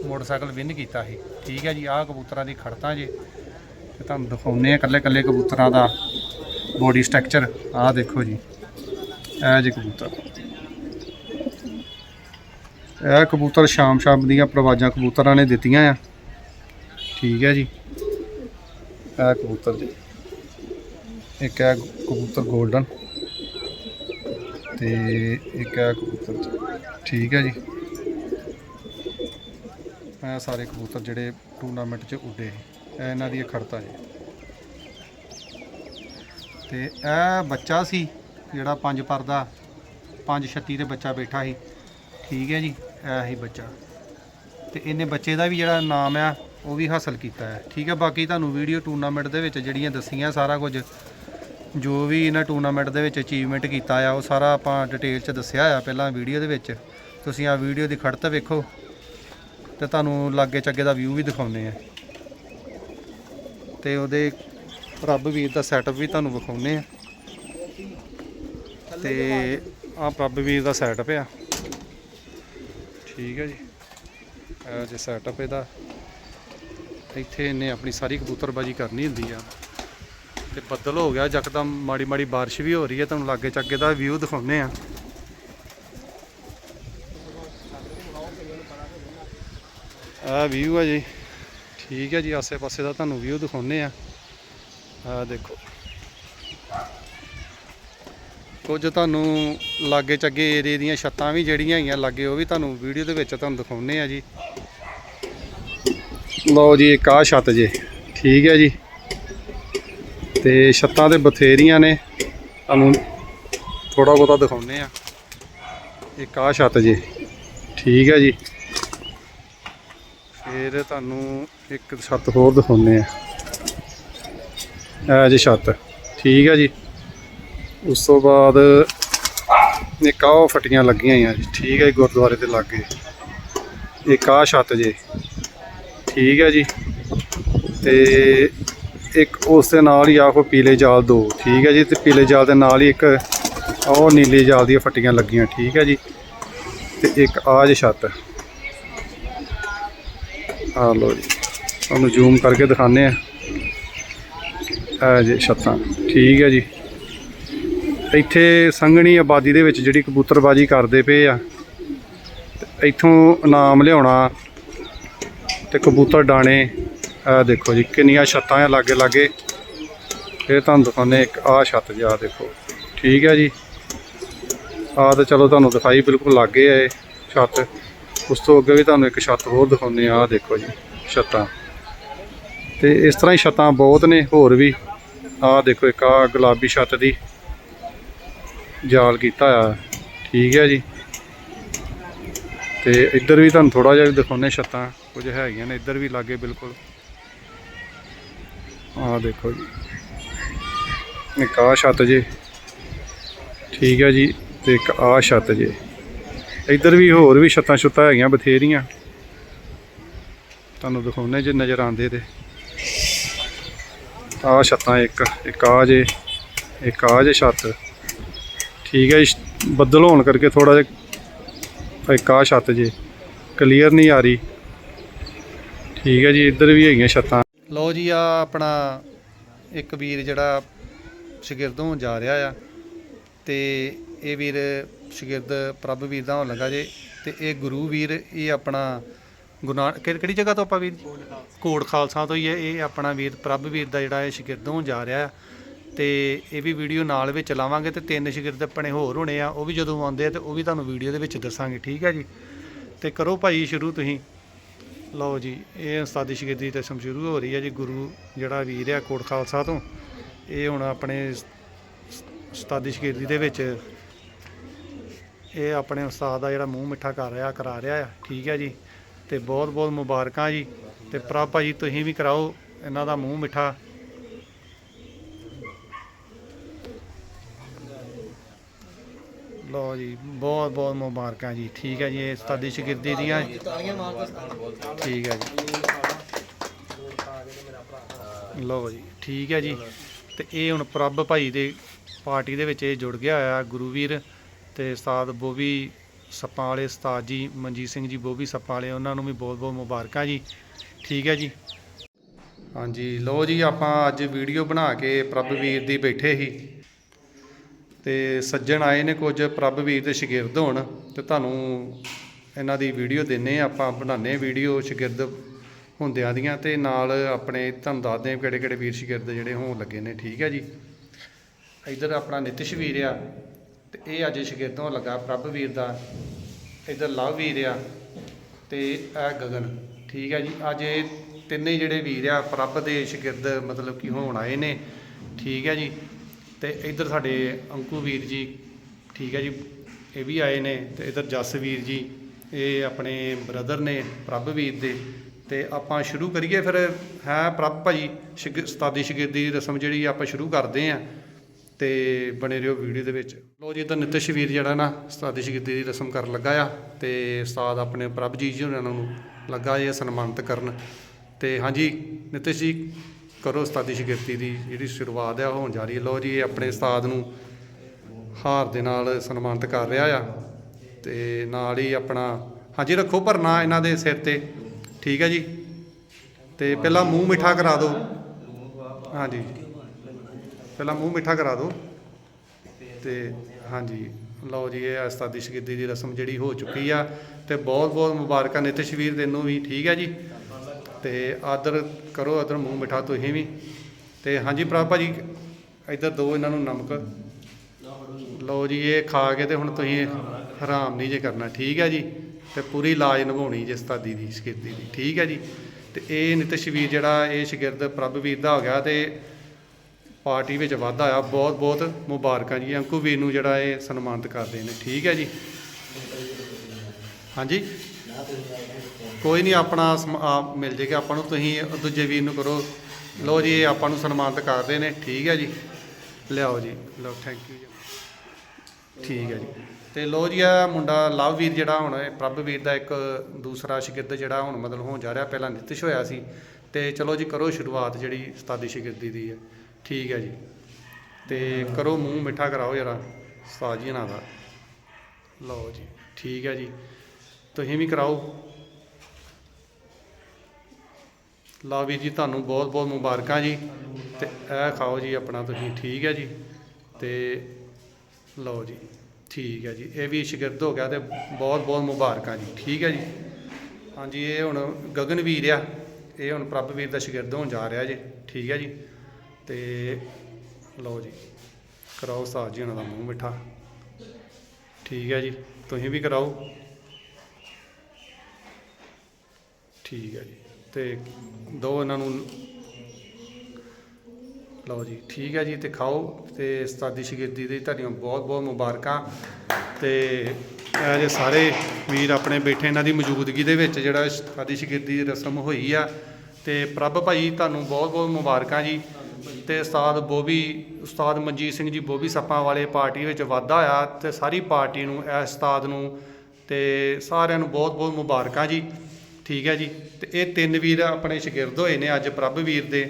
ਮੋਟਰਸਾਈਕਲ ਵਿਨ ਕੀਤਾ ਸੀ। ਠੀਕ ਹੈ ਜੀ, ਆਹ ਕਬੂਤਰਾਂ ਦੀ ਖੜਤਾ ਜੇ। ਤੇ ਤੁਹਾਨੂੰ ਦਿਖਾਉਂਦੇ ਆ ਇਕੱਲੇ ਇਕੱਲੇ ਕਬੂਤਰਾਂ ਦਾ ਬੋਡੀ ਸਟਰਕਚਰ ਆਹ ਦੇਖੋ ਜੀ, ਇਹ ਜੀ ਕਬੂਤਰ। ਇਹ ਕਬੂਤਰ ਸ਼ਾਮ ਸ਼ਾਮ ਦੀਆਂ ਪ੍ਰਵਾਜ਼ਾਂ ਕਬੂਤਰਾਂ ਨੇ ਦਿੱਤੀਆਂ ਆ। ਠੀਕ ਹੈ ਜੀ, ਇਹ ਕਬੂਤਰ ਜੀ। ਇੱਕ ਹੈ ਕਬੂਤਰ 골ਡਨ ਤੇ ਇੱਕ ਹੈ ਕਬੂਤਰ ਠੀਕ ਹੈ ਜੀ। ਇਹ ਸਾਰੇ ਕਬੂਤਰ ਜਿਹੜੇ ਟੂਰਨਾਮੈਂਟ 'ਚ ਉੱਡੇ। ਇਹ ਇਹਨਾਂ ਦੀ ਖੜਤਾ ਜੀ ਤੇ ਇਹ ਬੱਚਾ ਸੀ ਜਿਹੜਾ ਪੰਜ ਪਰ ਦਾ, ਪੰਜ ਛੱਤੀ ਤੇ ਬੱਚਾ ਬੈਠਾ ਸੀ। ਠੀਕ ਹੈ ਜੀ, ਇਹ ਹੀ ਬੱਚਾ। ਤੇ ਇਹਨੇ ਬੱਚੇ ਦਾ ਵੀ ਜਿਹੜਾ ਨਾਮ ਆ ਉਹ ਵੀ ਹਾਸਲ ਕੀਤਾ ਹੈ। ਠੀਕ ਹੈ, ਬਾਕੀ ਤੁਹਾਨੂੰ ਵੀਡੀਓ ਟੂਰਨਾਮੈਂਟ ਦੇ ਵਿੱਚ ਜਿਹੜੀਆਂ ਦੱਸੀਆਂ ਸਾਰਾ ਕੁਝ ਜੋ ਵੀ ਇਹਨਾਂ ਟੂਰਨਾਮੈਂਟ ਦੇ ਵਿੱਚ ਅਚੀਵਮੈਂਟ ਕੀਤਾ ਆ, ਉਹ ਸਾਰਾ ਆਪਾਂ ਡਿਟੇਲ 'ਚ ਦੱਸਿਆ ਆ ਪਹਿਲਾਂ ਵੀਡੀਓ ਦੇ ਵਿੱਚ। ਤੁਸੀਂ ਆ ਵੀਡੀਓ ਦੀ ਖੜਤ ਵੇਖੋ ਤੇ ਤੁਹਾਨੂੰ ਲਾਗੇ ਚੱਗੇ ਦਾ ਵਿਊ ਵੀ ਦਿਖਾਉਂਦੇ ਆ। ਤੇ ਉਹਦੇ ਰੱਬ ਵੀਰ ਦਾ ਸੈਟਅਪ ਵੀ ਤੁਹਾਨੂੰ ਵਿਖਾਉਂਦੇ ਆ। ਤੇ ਆ ਪ੍ਰਭ ਵੀਰ ਦਾ ਸੈਟਅਪ ਆ। ਠੀਕ ਹੈ ਜੀ। ਇਹ ਜੇ ਸੈਟਅਪ ਇਹਦਾ, ਇੱਥੇ ਇਹਨੇ ਆਪਣੀ ਸਾਰੀ ਕਬੂਤਰਬਾਜੀ ਕਰਨੀ ਹੁੰਦੀ ਆ। ਤੇ ਬੱਦਲ ਹੋ ਗਿਆ ਜਕਦਮ ਮਾੜੀ ਮਾੜੀ ਬਾਰਿਸ਼ ਵੀ ਹੋ ਰਹੀ ਹੈ, ਤੁਹਾਨੂੰ ਲਾਗੇ ਚੱਗੇ ਦਾ ਵਿਊ ਦਿਖਾਉਂਦੇ ਆ ਆ ਵਿਊ ਆ ਜੀ। ਠੀਕ ਹੈ ਜੀ ਆਸੇ ਪਾਸੇ ਦਾ ਤੁਹਾਨੂੰ ਵਿਊ ਦਿਖਾਉਂਦੇ ਆ ਆ ਦੇਖੋ। ਕੁਝ ਤੁਹਾਨੂੰ ਲਾਗੇ ਚੱਗੇ ਏਰੀਏ ਦੀਆਂ ਛੱਤਾਂ ਵੀ ਜਿਹੜੀਆਂ ਹੈਗੀਆਂ ਲਾਗੇ, ਉਹ ਵੀ ਤੁਹਾਨੂੰ ਵੀਡੀਓ ਦੇ ਵਿੱਚ ਤੁਹਾਨੂੰ ਦਿਖਾਉਂਦੇ ਆ ਜੀ। ਲਓ ਜੀ, ਇੱਕ ਆਹ ਛੱਤ ਜੇ। ਠੀਕ ਹੈ ਜੀ। ਤੇ ਛੱਤਾਂ ਤੇ ਬਥੇਰੀਆਂ ਨੇ। ਤੁਹਾਨੂੰ ਥੋੜਾ ਬਹੁਤਾ ਦਿਖਾਉਂਦੇ ਆ ਇੱਕ ਆਹ ਛੱਤ ਜੇ। ਠੀਕ ਹੈ ਜੀ। ਫਿਰ ਤੁਹਾਨੂੰ ਇੱਕ ਛੱਤ ਹੋਰ ਦਿਖਾਉਂਦੇ ਆ ਇਹ ਜੀ ਛੱਤ। ਠੀਕ ਹੈ ਜੀ। ਉਸ ਤੋਂ ਬਾਅਦ ਇੱਕ ਆਹ ਫਟੀਆਂ ਲੱਗੀਆਂ ਹੋਈਆਂ ਜੀ। ਠੀਕ ਹੈ ਜੀ, ਗੁਰਦੁਆਰੇ ਦੇ ਲਾਗੇ। ਇੱਕ ਆਹ ਛੱਤ ਜੇ। ਠੀਕ ਹੈ ਜੀ। ਤੇ ਇੱਕ ਉਸ ਦੇ ਨਾਲ ਹੀ ਆ ਆਖੋ ਪੀਲੇ ਜਾਲ ਦੋ, ਠੀਕ ਹੈ ਜੀ? ਤੇ ਪੀਲੇ ਜਾਲ ਦੇ ਨਾਲ ਹੀ ਇੱਕ ਉਹ ਨੀਲੇ ਜਾਲ ਦੀਆਂ ਫੱਟੀਆਂ ਲੱਗੀਆਂ, ਠੀਕ ਹੈ ਜੀ? ਤੇ ਇੱਕ ਆ ਜੇ ਛੱਤ। ਆ ਲੋ ਜੀ, ਤੁਹਾਨੂੰ ਜ਼ੂਮ ਕਰਕੇ ਦਿਖਾਉਂਦੇ ਆ ਇਹ ਜੇ ਛੱਤਾਂ, ਠੀਕ ਹੈ ਜੀ? ਇੱਥੇ ਸੰਘਣੀ ਆਬਾਦੀ ਦੇ ਵਿੱਚ ਜਿਹੜੀ ਕਬੂਤਰਬਾਜੀ ਕਰਦੇ ਪਏ ਆ ਇੱਥੋਂ ਇਨਾਮ ਲਿਆਉਣਾ ਤੇ ਕਬੂਤਰ ਡਾਣੇ ਆ ਦੇਖੋ ਜੀ, ਕਿੰਨੀਆਂ ਛੱਤਾਂ ਆ ਲਾਗੇ ਲਾਗੇ। ਇਹ ਤੁਹਾਨੂੰ ਦਿਖਾਉਂਦੇ ਇੱਕ ਆਹ ਛੱਤ ਜੀ ਆਹ ਦੇਖੋ। ਠੀਕ ਹੈ ਜੀ। ਆਹ ਤਾਂ ਚਲੋ ਤੁਹਾਨੂੰ ਦਿਖਾਈ ਬਿਲਕੁਲ ਲਾਗੇ ਆ ਇਹ ਛੱਤ। ਉਸ ਤੋਂ ਅੱਗੇ ਵੀ ਤੁਹਾਨੂੰ ਇੱਕ ਛੱਤ ਹੋਰ ਦਿਖਾਉਂਦੇ ਆ ਆਹ ਦੇਖੋ ਜੀ, ਛੱਤਾਂ। ਤੇ ਇਸ ਤਰ੍ਹਾਂ ਹੀ ਛੱਤਾਂ ਬਹੁਤ ਨੇ, ਹੋਰ ਵੀ। ਆਹ ਦੇਖੋ ਇੱਕ ਆਹ ਗੁਲਾਬੀ ਛੱਤ ਦੀ ਜਾਲ ਕੀਤਾ ਆ। ਠੀਕ ਹੈ ਜੀ। ਤੇ ਇੱਧਰ ਵੀ ਤੁਹਾਨੂੰ ਥੋੜਾ ਜਿਹਾ ਵੀ ਦਿਖਾਉਂਦੇ ਛੱਤਾਂ ਕੁਝ ਹੈਗੀਆਂ ਨੇ, ਇੱਧਰ ਵੀ ਲਾਗੇ ਬਿਲਕੁਲ। ਆਹ ਦੇਖੋ ਜੀ। ਇੱਕ ਆਹ ਛੱਤ ਜੇ। ਠੀਕ ਹੈ ਜੀ, ਤੇ ਇੱਕ ਆ ਛੱਤ ਜੇ। ਇੱਧਰ ਵੀ ਹੋਰ ਵੀ ਛੱਤਾਂ ਛੁੱਤਾਂ ਹੈਗੀਆਂ ਬਥੇਰੀਆਂ। ਤੁਹਾਨੂੰ ਦਿਖਾਉਂਦੇ ਜੇ ਨਜ਼ਰ ਆਉਂਦੇ ਤੇ। ਆਹ ਛੱਤਾਂ ਇੱਕ ਇੱਕ ਆਹ ਜੇ, ਇੱਕ ਆ ਜੇ ਛੱਤ। ਠੀਕ ਹੈ ਜੀ, ਬੱਦਲ ਹੋਣ ਕਰਕੇ ਥੋੜਾ ਜਿਹਾ ਇੱਕ ਆਹ ਛੱਤ ਜੇ। ਕਲੀਅਰ ਨਹੀਂ ਆ ਰਹੀ। ਠੀਕ ਹੈ ਜੀ, ਇੱਧਰ ਵੀ ਹੈਗੀਆਂ ਛੱਤਾਂ। ਲਓ ਜੀ, ਆ ਆਪਣਾ ਇੱਕ ਵੀਰ ਜਿਹੜਾ ਸ਼ਾਗਿਰਦ ਹੋਣ ਜਾ ਰਿਹਾ ਆ ਤੇ ਇਹ ਵੀਰ ਸ਼ਗਿਰਦ ਪ੍ਰਭ ਵੀਰ ਦਾ ਹੋਣ ਲੱਗਾ ਜੇ ਤੇ ਇਹ ਗੁਰੂ ਵੀਰ, ਇਹ ਆਪਣਾ ਗੁਨਾ ਕਿ- ਕਿਹੜੀ ਜਗ੍ਹਾ ਤੋਂ ਆਪਾਂ ਵੀਰ ਕੋਟ ਖਾਲਸਾ ਤੋਂ ਹੀ ਹੈ, ਇਹ ਆਪਣਾ ਵੀਰ ਪ੍ਰਭ ਵੀਰ ਦਾ ਜਿਹੜਾ ਇਹ ਸ਼ਾਗਿਰਦ ਹੋਣ ਜਾ ਰਿਹਾ ਆ। ਤੇ ਇਹ ਵੀ ਵੀਡੀਓ ਨਾਲ ਵਿੱਚ ਲਾਵਾਂਗੇ ਤੇ ਤਿੰਨ ਸ਼ਗਿਰਦ ਆਪਣੇ ਹੋਰ ਹੋਣੇ ਆ, ਉਹ ਵੀ ਜਦੋਂ ਆਉਂਦੇ ਆ ਤੇ ਉਹ ਵੀ ਤੁਹਾਨੂੰ ਵੀਡੀਓ ਦੇ ਵਿੱਚ ਦੱਸਾਂਗੇ, ਠੀਕ ਹੈ ਜੀ? ਤੇ ਕਰੋ ਭਾਈ ਸ਼ੁਰੂ ਤੁਸੀਂ। ਲਓ ਜੀ, ਇਹ ਉਸਤਾਦੀ ਸ਼ਾਗਿਰਦੀ ਦੀ ਰਸਮ ਸ਼ੁਰੂ ਹੋ ਰਹੀ ਹੈ ਜੀ, ਗੁਰੂ ਜਿਹੜਾ ਵੀਰ ਆ ਕੋਟ ਖਾਲਸਾ ਤੋਂ। ਇਹ ਹੁਣ ਆਪਣੇ ਉਸਤਾਦੀ ਸ਼ਾਗਿਰਦੀ ਦੇ ਵਿੱਚ ਇਹ ਆਪਣੇ ਉਸਤਾਦ ਦਾ ਜਿਹੜਾ ਮੂੰਹ ਮਿੱਠਾ ਕਰ ਰਿਹਾ, ਕਰਾ ਰਿਹਾ ਆ। ਠੀਕ ਹੈ ਜੀ, ਤੇ ਬਹੁਤ ਬਹੁਤ ਮੁਬਾਰਕਾਂ ਜੀ, ਤੇ ਪ੍ਰਭ ਭਾਜੀ ਤੁਸੀਂ ਵੀ ਕਰਾਓ, ਇਹਨਾਂ ਦਾ ਮੂੰਹ ਮਿੱਠਾ। ਲਓ ਜੀ, ਬਹੁਤ ਬਹੁਤ ਮੁਬਾਰਕਾਂ ਜੀ। ਠੀਕ ਹੈ ਜੀ, ਇਹ ਉਸਤਾਦੀ ਸ਼ਾਗਿਰਦੀ ਦੀਆਂ। ਠੀਕ ਹੈ ਜੀ। ਲਓ ਜੀ, ਠੀਕ ਹੈ ਜੀ। ਤੇ ਇਹ ਹੁਣ ਪ੍ਰਭ ਭਾਈ ਦੇ ਪਾਰਟੀ ਦੇ ਵਿੱਚ ਇਹ ਜੁੜ ਗਿਆ ਹੋਇਆ ਗੁਰੂ ਵੀਰ ਤੇ ਉਸਤਾਦ ਬੋਬੀ ਸੱਪਾਂ ਵਾਲੇ ਉਸਤਾਦ ਜੀ, ਮਨਜੀਤ ਸਿੰਘ ਜੀ, ਬੋਬੀ ਸੱਪਾਂ ਵਾਲੇ, ਉਹਨਾਂ ਨੂੰ ਵੀ ਬਹੁਤ ਬਹੁਤ ਮੁਬਾਰਕਾਂ ਜੀ। ਠੀਕ ਹੈ ਜੀ। ਹਾਂਜੀ, ਲਓ ਜੀ, ਆਪਾਂ ਅੱਜ ਵੀਡੀਓ ਬਣਾ ਕੇ ਪ੍ਰਭ ਵੀਰ ਦੀ ਬੈਠੇ ਸੀ। ਤੇ ਸੱਜਣ ਆਏ ਨੇ ਕੁਝ ਪ੍ਰਭ ਵੀਰ ਦੇ ਸ਼ਾਗਿਰਦ ਹੋਣ ਤੇ ਤੁਹਾਨੂੰ ਇਹਨਾਂ ਦੀ ਵੀਡੀਓ ਦਿੰਨੇ ਆ, ਆਪਾਂ ਬਣਾਉਂਦੇ ਵੀਡੀਓ ਸ਼ਾਗਿਰਦ ਹੁੰਦਿਆਂ ਦੀਆਂ ਤੇ ਨਾਲ ਆਪਣੇ ਤੁਹਾਨੂੰ ਦੱਸਦੇ ਆ ਕਿਹੜੇ ਕਿਹੜੇ ਵੀਰ ਸ਼ਾਗਿਰਦ ਜਿਹੜੇ ਹੋਣ ਲੱਗੇ ਨੇ, ਠੀਕ ਹੈ ਜੀ? ਇੱਧਰ ਆਪਣਾ ਨਿਤਿਸ਼ ਵੀਰ ਆ ਤੇ ਇਹ ਅੱਜ ਸ਼ਾਗਿਰਦ ਹੋਣ ਲੱਗਾ ਪ੍ਰਭ ਵੀਰ ਦਾ। ਇੱਧਰ ਲਵ ਵੀਰ ਆ ਤੇ ਇਹ ਗਗਨ, ਠੀਕ ਹੈ ਜੀ? ਅੱਜ ਇਹ ਤਿੰਨੇ ਜਿਹੜੇ ਵੀਰ ਆ, ਪ੍ਰਭ ਦੇ ਸ਼ਾਗਿਰਦ ਮਤਲਬ ਕਿ ਹੋਣ ਆਏ ਨੇ, ਠੀਕ ਹੈ ਜੀ? ਤੇ ਇੱਧਰ ਸਾਡੇ ਅੰਕੂ ਵੀਰ ਜੀ, ਠੀਕ ਹੈ ਜੀ, ਇਹ ਵੀ ਆਏ ਨੇ ਤੇ ਇੱਧਰ ਜਸ ਵੀਰ ਜੀ, ਇਹ ਆਪਣੇ ਬ੍ਰਦਰ ਨੇ, ਪ੍ਰਭ ਵੀਰ ਦੇ, ਤੇ ਆਪਾਂ ਸ਼ੁਰੂ ਕਰੀਏ ਫਿਰ। ਹੈ ਪ੍ਰਭ ਭਾਜੀ, ਸ਼ਿਗ- ਉਸਤਾਦੀ ਸ਼ਾਗਿਰਦੀ ਦੀ ਰਸਮ ਜਿਹੜੀ ਆਪਾਂ ਸ਼ੁਰੂ ਕਰਦੇ ਆਂ ਤੇ ਬਣੇ ਰਹੋ ਵੀਡੀਓ ਦੇ ਵਿੱਚ। ਲੋ ਜੀ ਤਾਂ ਨਿਤਿਸ਼ ਵੀਰ ਜਿਹੜਾ ਨਾ, ਸਤਾਦੀ ਸ਼ਾਗਿਰਦੀ ਦੀ ਰਸਮ ਕਰਨ ਲੱਗਾ ਆ ਤੇ ਉਸਤਾਦ ਆਪਣੇ ਪ੍ਰਭ ਜੀ ਜੀ ਉਹਨਾਂ ਨੂੰ ਲੱਗਾ ਇਹ ਸਨਮਾਨਿਤ ਕਰਨ। ਤੇ ਹਾਂਜੀ, ਨਿਤਿਸ਼ ਜੀ ਕਰੋ ਉਸਤਾਦੀ ਸ਼ਾਗਿਰਦੀ ਦੀ ਜਿਹੜੀ ਸ਼ੁਰੂਆਤ ਆ, ਉਹ ਹੋਣ ਜਾ ਰਹੀ ਹੈ। ਲੋ ਜੀ, ਇਹ ਆਪਣੇ ਉਸਤਾਦ ਨੂੰ ਹਾਰ ਦੇ ਨਾਲ ਸਨਮਾਨਿਤ ਕਰ ਰਿਹਾ ਆ। ਤੇ ਨਾਲ ਹੀ ਆਪਣਾ, ਹਾਂਜੀ, ਰੱਖੋ ਭਰਨਾ ਇਹਨਾਂ ਦੇ ਸਿਰ ਤੇ। ਠੀਕ ਹੈ ਜੀ। ਤੇ ਪਹਿਲਾਂ ਮੂੰਹ ਮਿੱਠਾ ਕਰਾ ਦਿਓ। ਹਾਂਜੀ। ਪਹਿਲਾਂ ਮੂੰਹ ਮਿੱਠਾ ਕਰਾ ਦਿਓ। ਤੇ ਹਾਂਜੀ, ਲਓ ਜੀ, ਇਹ ਉਸਤਾਦੀ ਸ਼ਾਗਿਰਦੀ ਦੀ ਰਸਮ ਜਿਹੜੀ ਹੋ ਚੁੱਕੀ ਆ। ਤੇ ਬਹੁਤ ਬਹੁਤ ਮੁਬਾਰਕਾਂ ਨੇ ਤਸ਼ਵੀਰ ਤੈਨੂੰ ਵੀ। ਠੀਕ ਹੈ ਜੀ। ਤੇ ਆਦਰ ਕਰੋ, ਆਦਰ ਮੂੰਹ ਮਿੱਠਾ ਤੁਸੀਂ ਵੀ। ਤੇ ਹਾਂਜੀ ਭਰਾ ਭਾਜੀ, ਇੱਧਰ ਦੋ ਇਹਨਾਂ ਨੂੰ ਨਮਕ। ਲਓ ਜੀ, ਇਹ ਖਾ ਕੇ ਤੇ ਹੁਣ ਤੁਸੀਂ ਹਰਾਮ ਨਹੀਂ ਜੇ ਕਰਨਾ। ਠੀਕ ਹੈ ਜੀ? ਤੇ ਪੂਰੀ ਲਾਜ ਨਿਭਾਉਣੀ ਜਿਸ ਉਸਤਾਦੀ ਦੀ ਸ਼ਗਿਰਦੀ ਦੀ। ਠੀਕ ਹੈ ਜੀ? ਤੇ ਇਹ ਨਿਤਿਸ਼ ਵੀਰ ਜਿਹੜਾ, ਇਹ ਸ਼ਗਿਰਦ ਪ੍ਰਭ ਵੀਰ ਦਾ ਹੋ ਗਿਆ ਤੇ ਪਾਰਟੀ ਵਿੱਚ ਵਾਧਾ ਆ। ਬਹੁਤ ਬਹੁਤ ਮੁਬਾਰਕਾਂ ਜੀ। ਅੰਕੂ ਵੀਰ ਨੂੰ ਜਿਹੜਾ ਇਹ ਸਨਮਾਨਿਤ ਕਰਦੇ ਨੇ। ਠੀਕ ਹੈ ਜੀ? ਹਾਂਜੀ? ਕੋਈ ਨਹੀਂ, ਆਪਣਾ ਸਮ- ਆਪ ਮਿਲ ਜੇਗਾ ਆਪਾਂ ਨੂੰ, ਤੁਸੀਂ ਦੂਜੇ ਵੀਰ ਨੂੰ ਕਰੋ। ਲਓ ਜੀ, ਇਹ ਆਪਾਂ ਨੂੰ ਸਨਮਾਨਿਤ ਕਰਦੇ ਨੇ। ਠੀਕ ਹੈ ਜੀ। ਲਿਆਓ ਜੀ। ਲਓ ਥੈਂਕ ਯੂ ਜੀ। ਠੀਕ ਹੈ ਜੀ। ਤੇ ਲੋ ਜੀ ਆ ਮੁੰਡਾ ਲਵ ਵੀਰ ਜਿਹੜਾ ਹੁਣ, ਇਹ ਪ੍ਰਭ ਵੀਰ ਦਾ ਇੱਕ ਦੂਸਰਾ ਸ਼ਾਗਿਰਦ ਜਿਹੜਾ ਹੁਣ ਮਤਲਬ ਹੋਣ ਜਾ ਰਿਹਾ। ਪਹਿਲਾਂ ਨਿਤਿਸ਼ ਹੋਇਆ ਸੀ। ਤੇ ਚਲੋ ਜੀ, ਕਰੋ ਸ਼ੁਰੂਆਤ ਜਿਹੜੀ ਉਸਤਾਦੀ ਸ਼ਾਗਿਰਦੀ ਦੀ ਹੈ। ਠੀਕ ਹੈ ਜੀ। ਤੇ ਕਰੋ ਮੂੰਹ ਮਿੱਠਾ ਕਰਾਓ ਜਰਾ, ਉਸਤਾਦ ਜੀ ਨਾਲ ਦਾ। ਲਓ ਜੀ। ਠੀਕ ਹੈ ਜੀ। ਤੁਸੀਂ ਵੀ ਕਰਾਓ ਲਓ ਵੀਰ ਜੀ ਤੁਹਾਨੂੰ ਬਹੁਤ ਬਹੁਤ ਮੁਬਾਰਕਾਂ ਜੀ ਤੇ ਇਹ ਖਾਓ ਜੀ ਆਪਣਾ ਤੁਸੀਂ ਠੀਕ ਹੈ ਜੀ ਤੇ ਲਓ ਜੀ ਠੀਕ ਹੈ ਜੀ ਇਹ ਵੀ ਸ਼ਗਿਰਦ ਹੋ ਗਿਆ ਤੇ ਬਹੁਤ ਬਹੁਤ ਮੁਬਾਰਕਾਂ ਜੀ ਠੀਕ ਹੈ ਜੀ ਹਾਂਜੀ ਇਹ ਹੁਣ ਗਗਨ ਵੀਰ ਆ ਇਹ ਹੁਣ ਪ੍ਰਭ ਵੀਰ ਦਾ ਸ਼ਗਿਰਦ ਹੋਣ ਜਾ ਰਿਹਾ ਜੀ ਠੀਕ ਹੈ ਜੀ ਤੇ ਲਓ ਜੀ ਕਰਾਓ ਸਾਜ ਜੀ ਉਹਨਾਂ ਦਾ ਮੂੰਹ ਮਿੱਠਾ ਠੀਕ ਹੈ ਜੀ ਤੁਸੀਂ ਵੀ ਕਰਾਓ ਠੀਕ ਹੈ ਜੀ। ਤੇ ਦੋ ਇਹਨਾਂ ਨੂੰ ਲਓ ਜੀ, ਠੀਕ ਹੈ ਜੀ, ਤੇ ਖਾਓ। ਤੇ ਉਸਤਾਦੀ ਸ਼ਾਗਿਰਦੀ ਦੀ ਤੁਹਾਡੀਆਂ ਬਹੁਤ ਬਹੁਤ ਮੁਬਾਰਕਾਂ। ਤੇ ਇਹ ਜੇ ਸਾਰੇ ਵੀਰ ਆਪਣੇ ਬੈਠੇ ਇਹਨਾਂ ਦੀ ਮੌਜੂਦਗੀ ਦੇ ਵਿੱਚ, ਜਿਹੜਾ ਸ਼ਾਦੀ ਸ਼ਗਿਰਦੀ ਦੀ ਰਸਮ ਹੋਈ ਆ, ਤੇ ਪ੍ਰਭ ਭਾਈ ਤੁਹਾਨੂੰ ਬਹੁਤ ਬਹੁਤ ਮੁਬਾਰਕਾਂ ਜੀ। ਤੇ ਉਸਤਾਦ ਬੋਬੀ, ਉਸਤਾਦ ਮਨਜੀਤ ਸਿੰਘ ਜੀ ਬੋਬੀ ਸੱਪਾਂ ਵਾਲੇ ਪਾਰਟੀ ਵਿੱਚ ਵਾਧਾ ਆ, ਤੇ ਸਾਰੀ ਪਾਰਟੀ ਨੂੰ, ਇਹ ਉਸਤਾਦ ਨੂੰ, ਤੇ ਸਾਰਿਆਂ ਨੂੰ ਬਹੁਤ ਬਹੁਤ ਮੁਬਾਰਕਾਂ ਜੀ। ਠੀਕ ਹੈ ਜੀ। ਤੇ ਇਹ ਤਿੰਨ ਵੀਰ ਆਪਣੇ ਸ਼ਾਗਿਰਦ ਹੋਏ ਨੇ ਅੱਜ ਪ੍ਰਭ ਵੀਰ ਦੇ,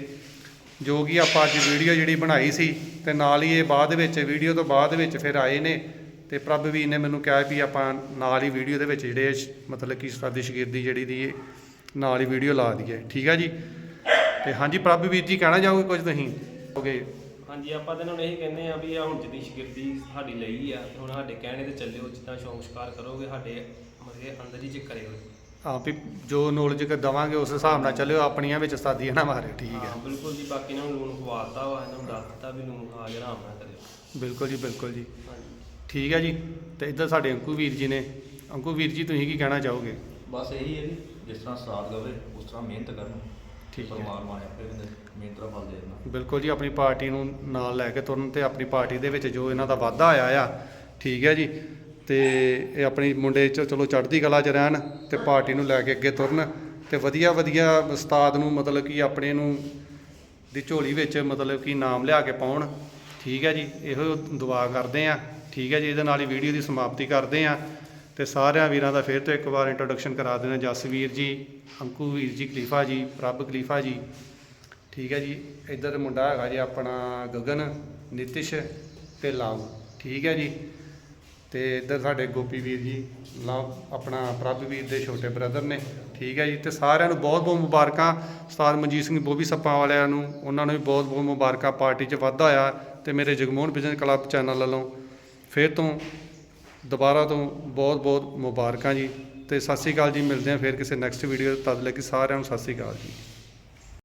ਜੋ ਕਿ ਆਪਾਂ ਅੱਜ ਵੀਡੀਓ ਜਿਹੜੀ ਬਣਾਈ ਸੀ ਤੇ ਨਾਲ ਹੀ ਇਹ ਬਾਅਦ ਵਿੱਚ, ਵੀਡੀਓ ਤੋਂ ਬਾਅਦ ਵਿੱਚ ਫਿਰ ਆਏ ਨੇ। ਤੇ ਪ੍ਰਭ ਵੀਰ ਨੇ ਮੈਨੂੰ ਕਿਹਾ ਵੀ ਆਪਾਂ ਨਾਲ ਹੀ ਵੀਡੀਓ ਦੇ ਵਿੱਚ ਜਿਹੜੇ ਮਤਲਬ ਕਿ ਸਾਡੀ ਸ਼ਗਿਰਦੀ ਜਿਹੜੀ ਦੀ ਨਾਲ ਹੀ ਵੀਡੀਓ ਲਾ ਦਈਏ। ਠੀਕ ਹੈ ਜੀ? ਤੇ ਹਾਂਜੀ, ਪ੍ਰਭ ਵੀਰ ਜੀ ਕਹਿਣਾ ਚਾਹੋਗੇ ਕੁਝ ਤੁਸੀਂ? ਹੋਗੇ ਹਾਂਜੀ, ਆਪਾਂ ਤਾਂ ਇਹਨਾਂ ਨੂੰ ਇਹੀ ਕਹਿੰਦੇ ਆ ਵੀ ਆ ਹੁਣ ਜਿੱਦੀ ਸ਼ਗਿਰਦੀ ਸਾਡੀ ਲਈ ਆ ਹੁਣ ਸਾਡੇ ਕਹਿਣੇ ਤੇ ਚੱਲਿਓ, ਜਿੱਦਾਂ ਸ਼ੌਂਕ ਸ਼ਿਕਾਰ ਕਰੋਗੇ, ਸਾਡੇ ਮਤਲਬ ਕਿ ਅੰਦਰ ਹੀ ਚ ਕਰਿਓ। ਹਾਂ ਵੀ ਜੋ ਨੌਲੇਜ ਦਵਾਂਗੇ ਉਸ ਹਿਸਾਬ ਨਾਲ ਚੱਲਿਓ ਆਪਣੀਆਂ ਵਿੱਚ ਸਾਦੀਆਂ ਨਾ ਮਾਰਿਓ ਠੀਕ ਹੈ। ਹਾਂ ਬਿਲਕੁਲ ਜੀ ਬਾਕੀ ਇਹਨਾਂ ਨੂੰ ਲੂਣ ਖਵਾਤਾ ਵਾ ਇਹਨਾਂ ਨੂੰ ਦੱਸ ਦਿੱਤਾ ਵੀ ਲੂਣ ਖਾ ਕੇ ਆਰਾਮ ਨਾਲ ਕਰਿਓ। ਬਿਲਕੁਲ ਜੀ ਬਿਲਕੁਲ ਜੀ। ਹਾਂਜੀ। ਠੀਕ ਹੈ ਜੀ ਤੇ ਇੱਧਰ ਸਾਡੇ ਅੰਕੂ ਵੀਰ ਜੀ ਨੇ। ਅੰਕੂ ਵੀਰ ਜੀ ਤੁਸੀਂ ਕੀ ਕਹਿਣਾ ਚਾਹੋਗੇ? ਬਸ ਇਹੀ ਹੈ ਜੀ ਜਿਸ ਤਰ੍ਹਾਂ ਸਾਥ ਗਵੇ ਉਸ ਤਰ੍ਹਾਂ ਮਿਹਨਤ ਕਰਨ। ਠੀਕ ਹੈ। ਪਰਮਾਤਮਾ ਨੇ ਆਪੇ ਕਹਿੰਦੇ ਮਿਹਨਤ ਦਾ ਫਲ ਦੇ ਦੇਣਾ। ਬਿਲਕੁਲ ਜੀ ਆਪਣੀ ਪਾਰਟੀ ਨੂੰ ਨਾਲ ਲੈ ਕੇ ਤੁਰਨ ਤੇ ਆਪਣੀ ਪਾਰਟੀ ਦੇ ਵਿੱਚ ਜੋ ਇਹਨਾਂ ਦਾ ਵਾਧਾ ਆਇਆ ਆ ਠੀਕ ਹੈ ਜੀ। ਤੇ ਇਹ ਆਪਣੀ ਮੁੰਡੇ ਚ ਚਲੋ ਚੜ੍ਹਦੀ ਕਲਾ ਚ ਰਹਿਣ ਤੇ ਪਾਰਟੀ ਨੂੰ ਲੈ ਕੇ ਅੱਗੇ ਤੁਰਨ ਤੇ ਵਧੀਆ ਵਧੀਆ ਉਸਤਾਦ ਨੂੰ ਮਤਲਬ ਕਿ ਆਪਣੇ ਨੂੰ ਦੀ ਝੋਲੀ ਵਿੱਚ ਮਤਲਬ ਕਿ ਨਾਮ ਲਿਆ ਕੇ ਪਾਉਣ। ਠੀਕ ਹੈ ਜੀ, ਇਹੋ ਦੁਆ ਕਰਦੇ ਆ ਠੀਕ ਹੈ ਜੀ, ਇਹਦੇ ਨਾਲ ਹੀ ਵੀਡੀਓ ਦੀ ਸਮਾਪਤੀ ਕਰਦੇ ਆ ਤੇ ਸਾਰਿਆਂ ਵੀਰਾਂ ਦਾ ਫਿਰ ਤੋਂ ਇੱਕ ਵਾਰ ਇੰਟਰੋਡਕਸ਼ਨ ਕਰਾ ਦੇਣਾ ਜਸਵੀਰ ਜੀ, ਅੰਕੂ ਵੀਰ ਜੀ, ਖਲੀਫਾ ਜੀ, ਪ੍ਰਭ ਖਲੀਫਾ ਜੀ। ਠੀਕ ਹੈ ਜੀ, ਇੱਧਰ ਮੁੰਡਾ ਹੈਗਾ ਜੀ ਆਪਣਾ ਗਗਨ, ਨਿਤਿਸ਼ ਤੇ ਲਵ ਠੀਕ ਹੈ ਜੀ। ਤੇ ਇੱਧਰ ਸਾਡੇ ਗੋਪੀ ਵੀਰ ਜੀ ਲਵ ਆਪਣਾ ਪ੍ਰਭ ਵੀਰ ਦੇ ਛੋਟੇ ਬ੍ਰਦਰ ਨੇ, ਠੀਕ ਹੈ ਜੀ, ਤੇ ਸਾਰਿਆਂ ਨੂੰ ਬਹੁਤ ਬਹੁਤ ਮੁਬਾਰਕਾਂ। ਉਸਤਾਦ ਮਨਜੀਤ ਸਿੰਘ ਬੋਬੀ ਸੱਪਾਂ ਵਾਲਿਆਂ ਨੂੰ, ਉਹਨਾਂ ਨੂੰ ਵੀ ਬਹੁਤ ਬਹੁਤ ਮੁਬਾਰਕਾਂ, ਪਾਰਟੀ 'ਚ ਵਾਧਾ ਹੋਇਆ ਤੇ ਮੇਰੇ ਜਗਮੋਹਨ ਬਿਜ਼ਨਸ ਕਲੱਬ ਚੈਨਲ ਵੱਲੋਂ। ਫਿਰ ਤੋਂ ਦੁਬਾਰਾ ਤੋਂ ਬਹੁਤ ਬਹੁਤ ਮੁਬਾਰਕਾਂ ਜੀ, ਤੇ ਸਤਿ ਸ਼੍ਰੀ ਅਕਾਲ ਜੀ, ਮਿਲਦੇ ਹਾਂ ਫਿਰ ਕਿਸੇ ਨੈਕਸਟ ਵੀਡੀਓ ਤਦ ਲੈ ਕੇ ਸਾਰਿਆਂ ਨੂੰ ਸਤਿ ਸ਼੍ਰੀ ਅਕਾਲ ਜੀ।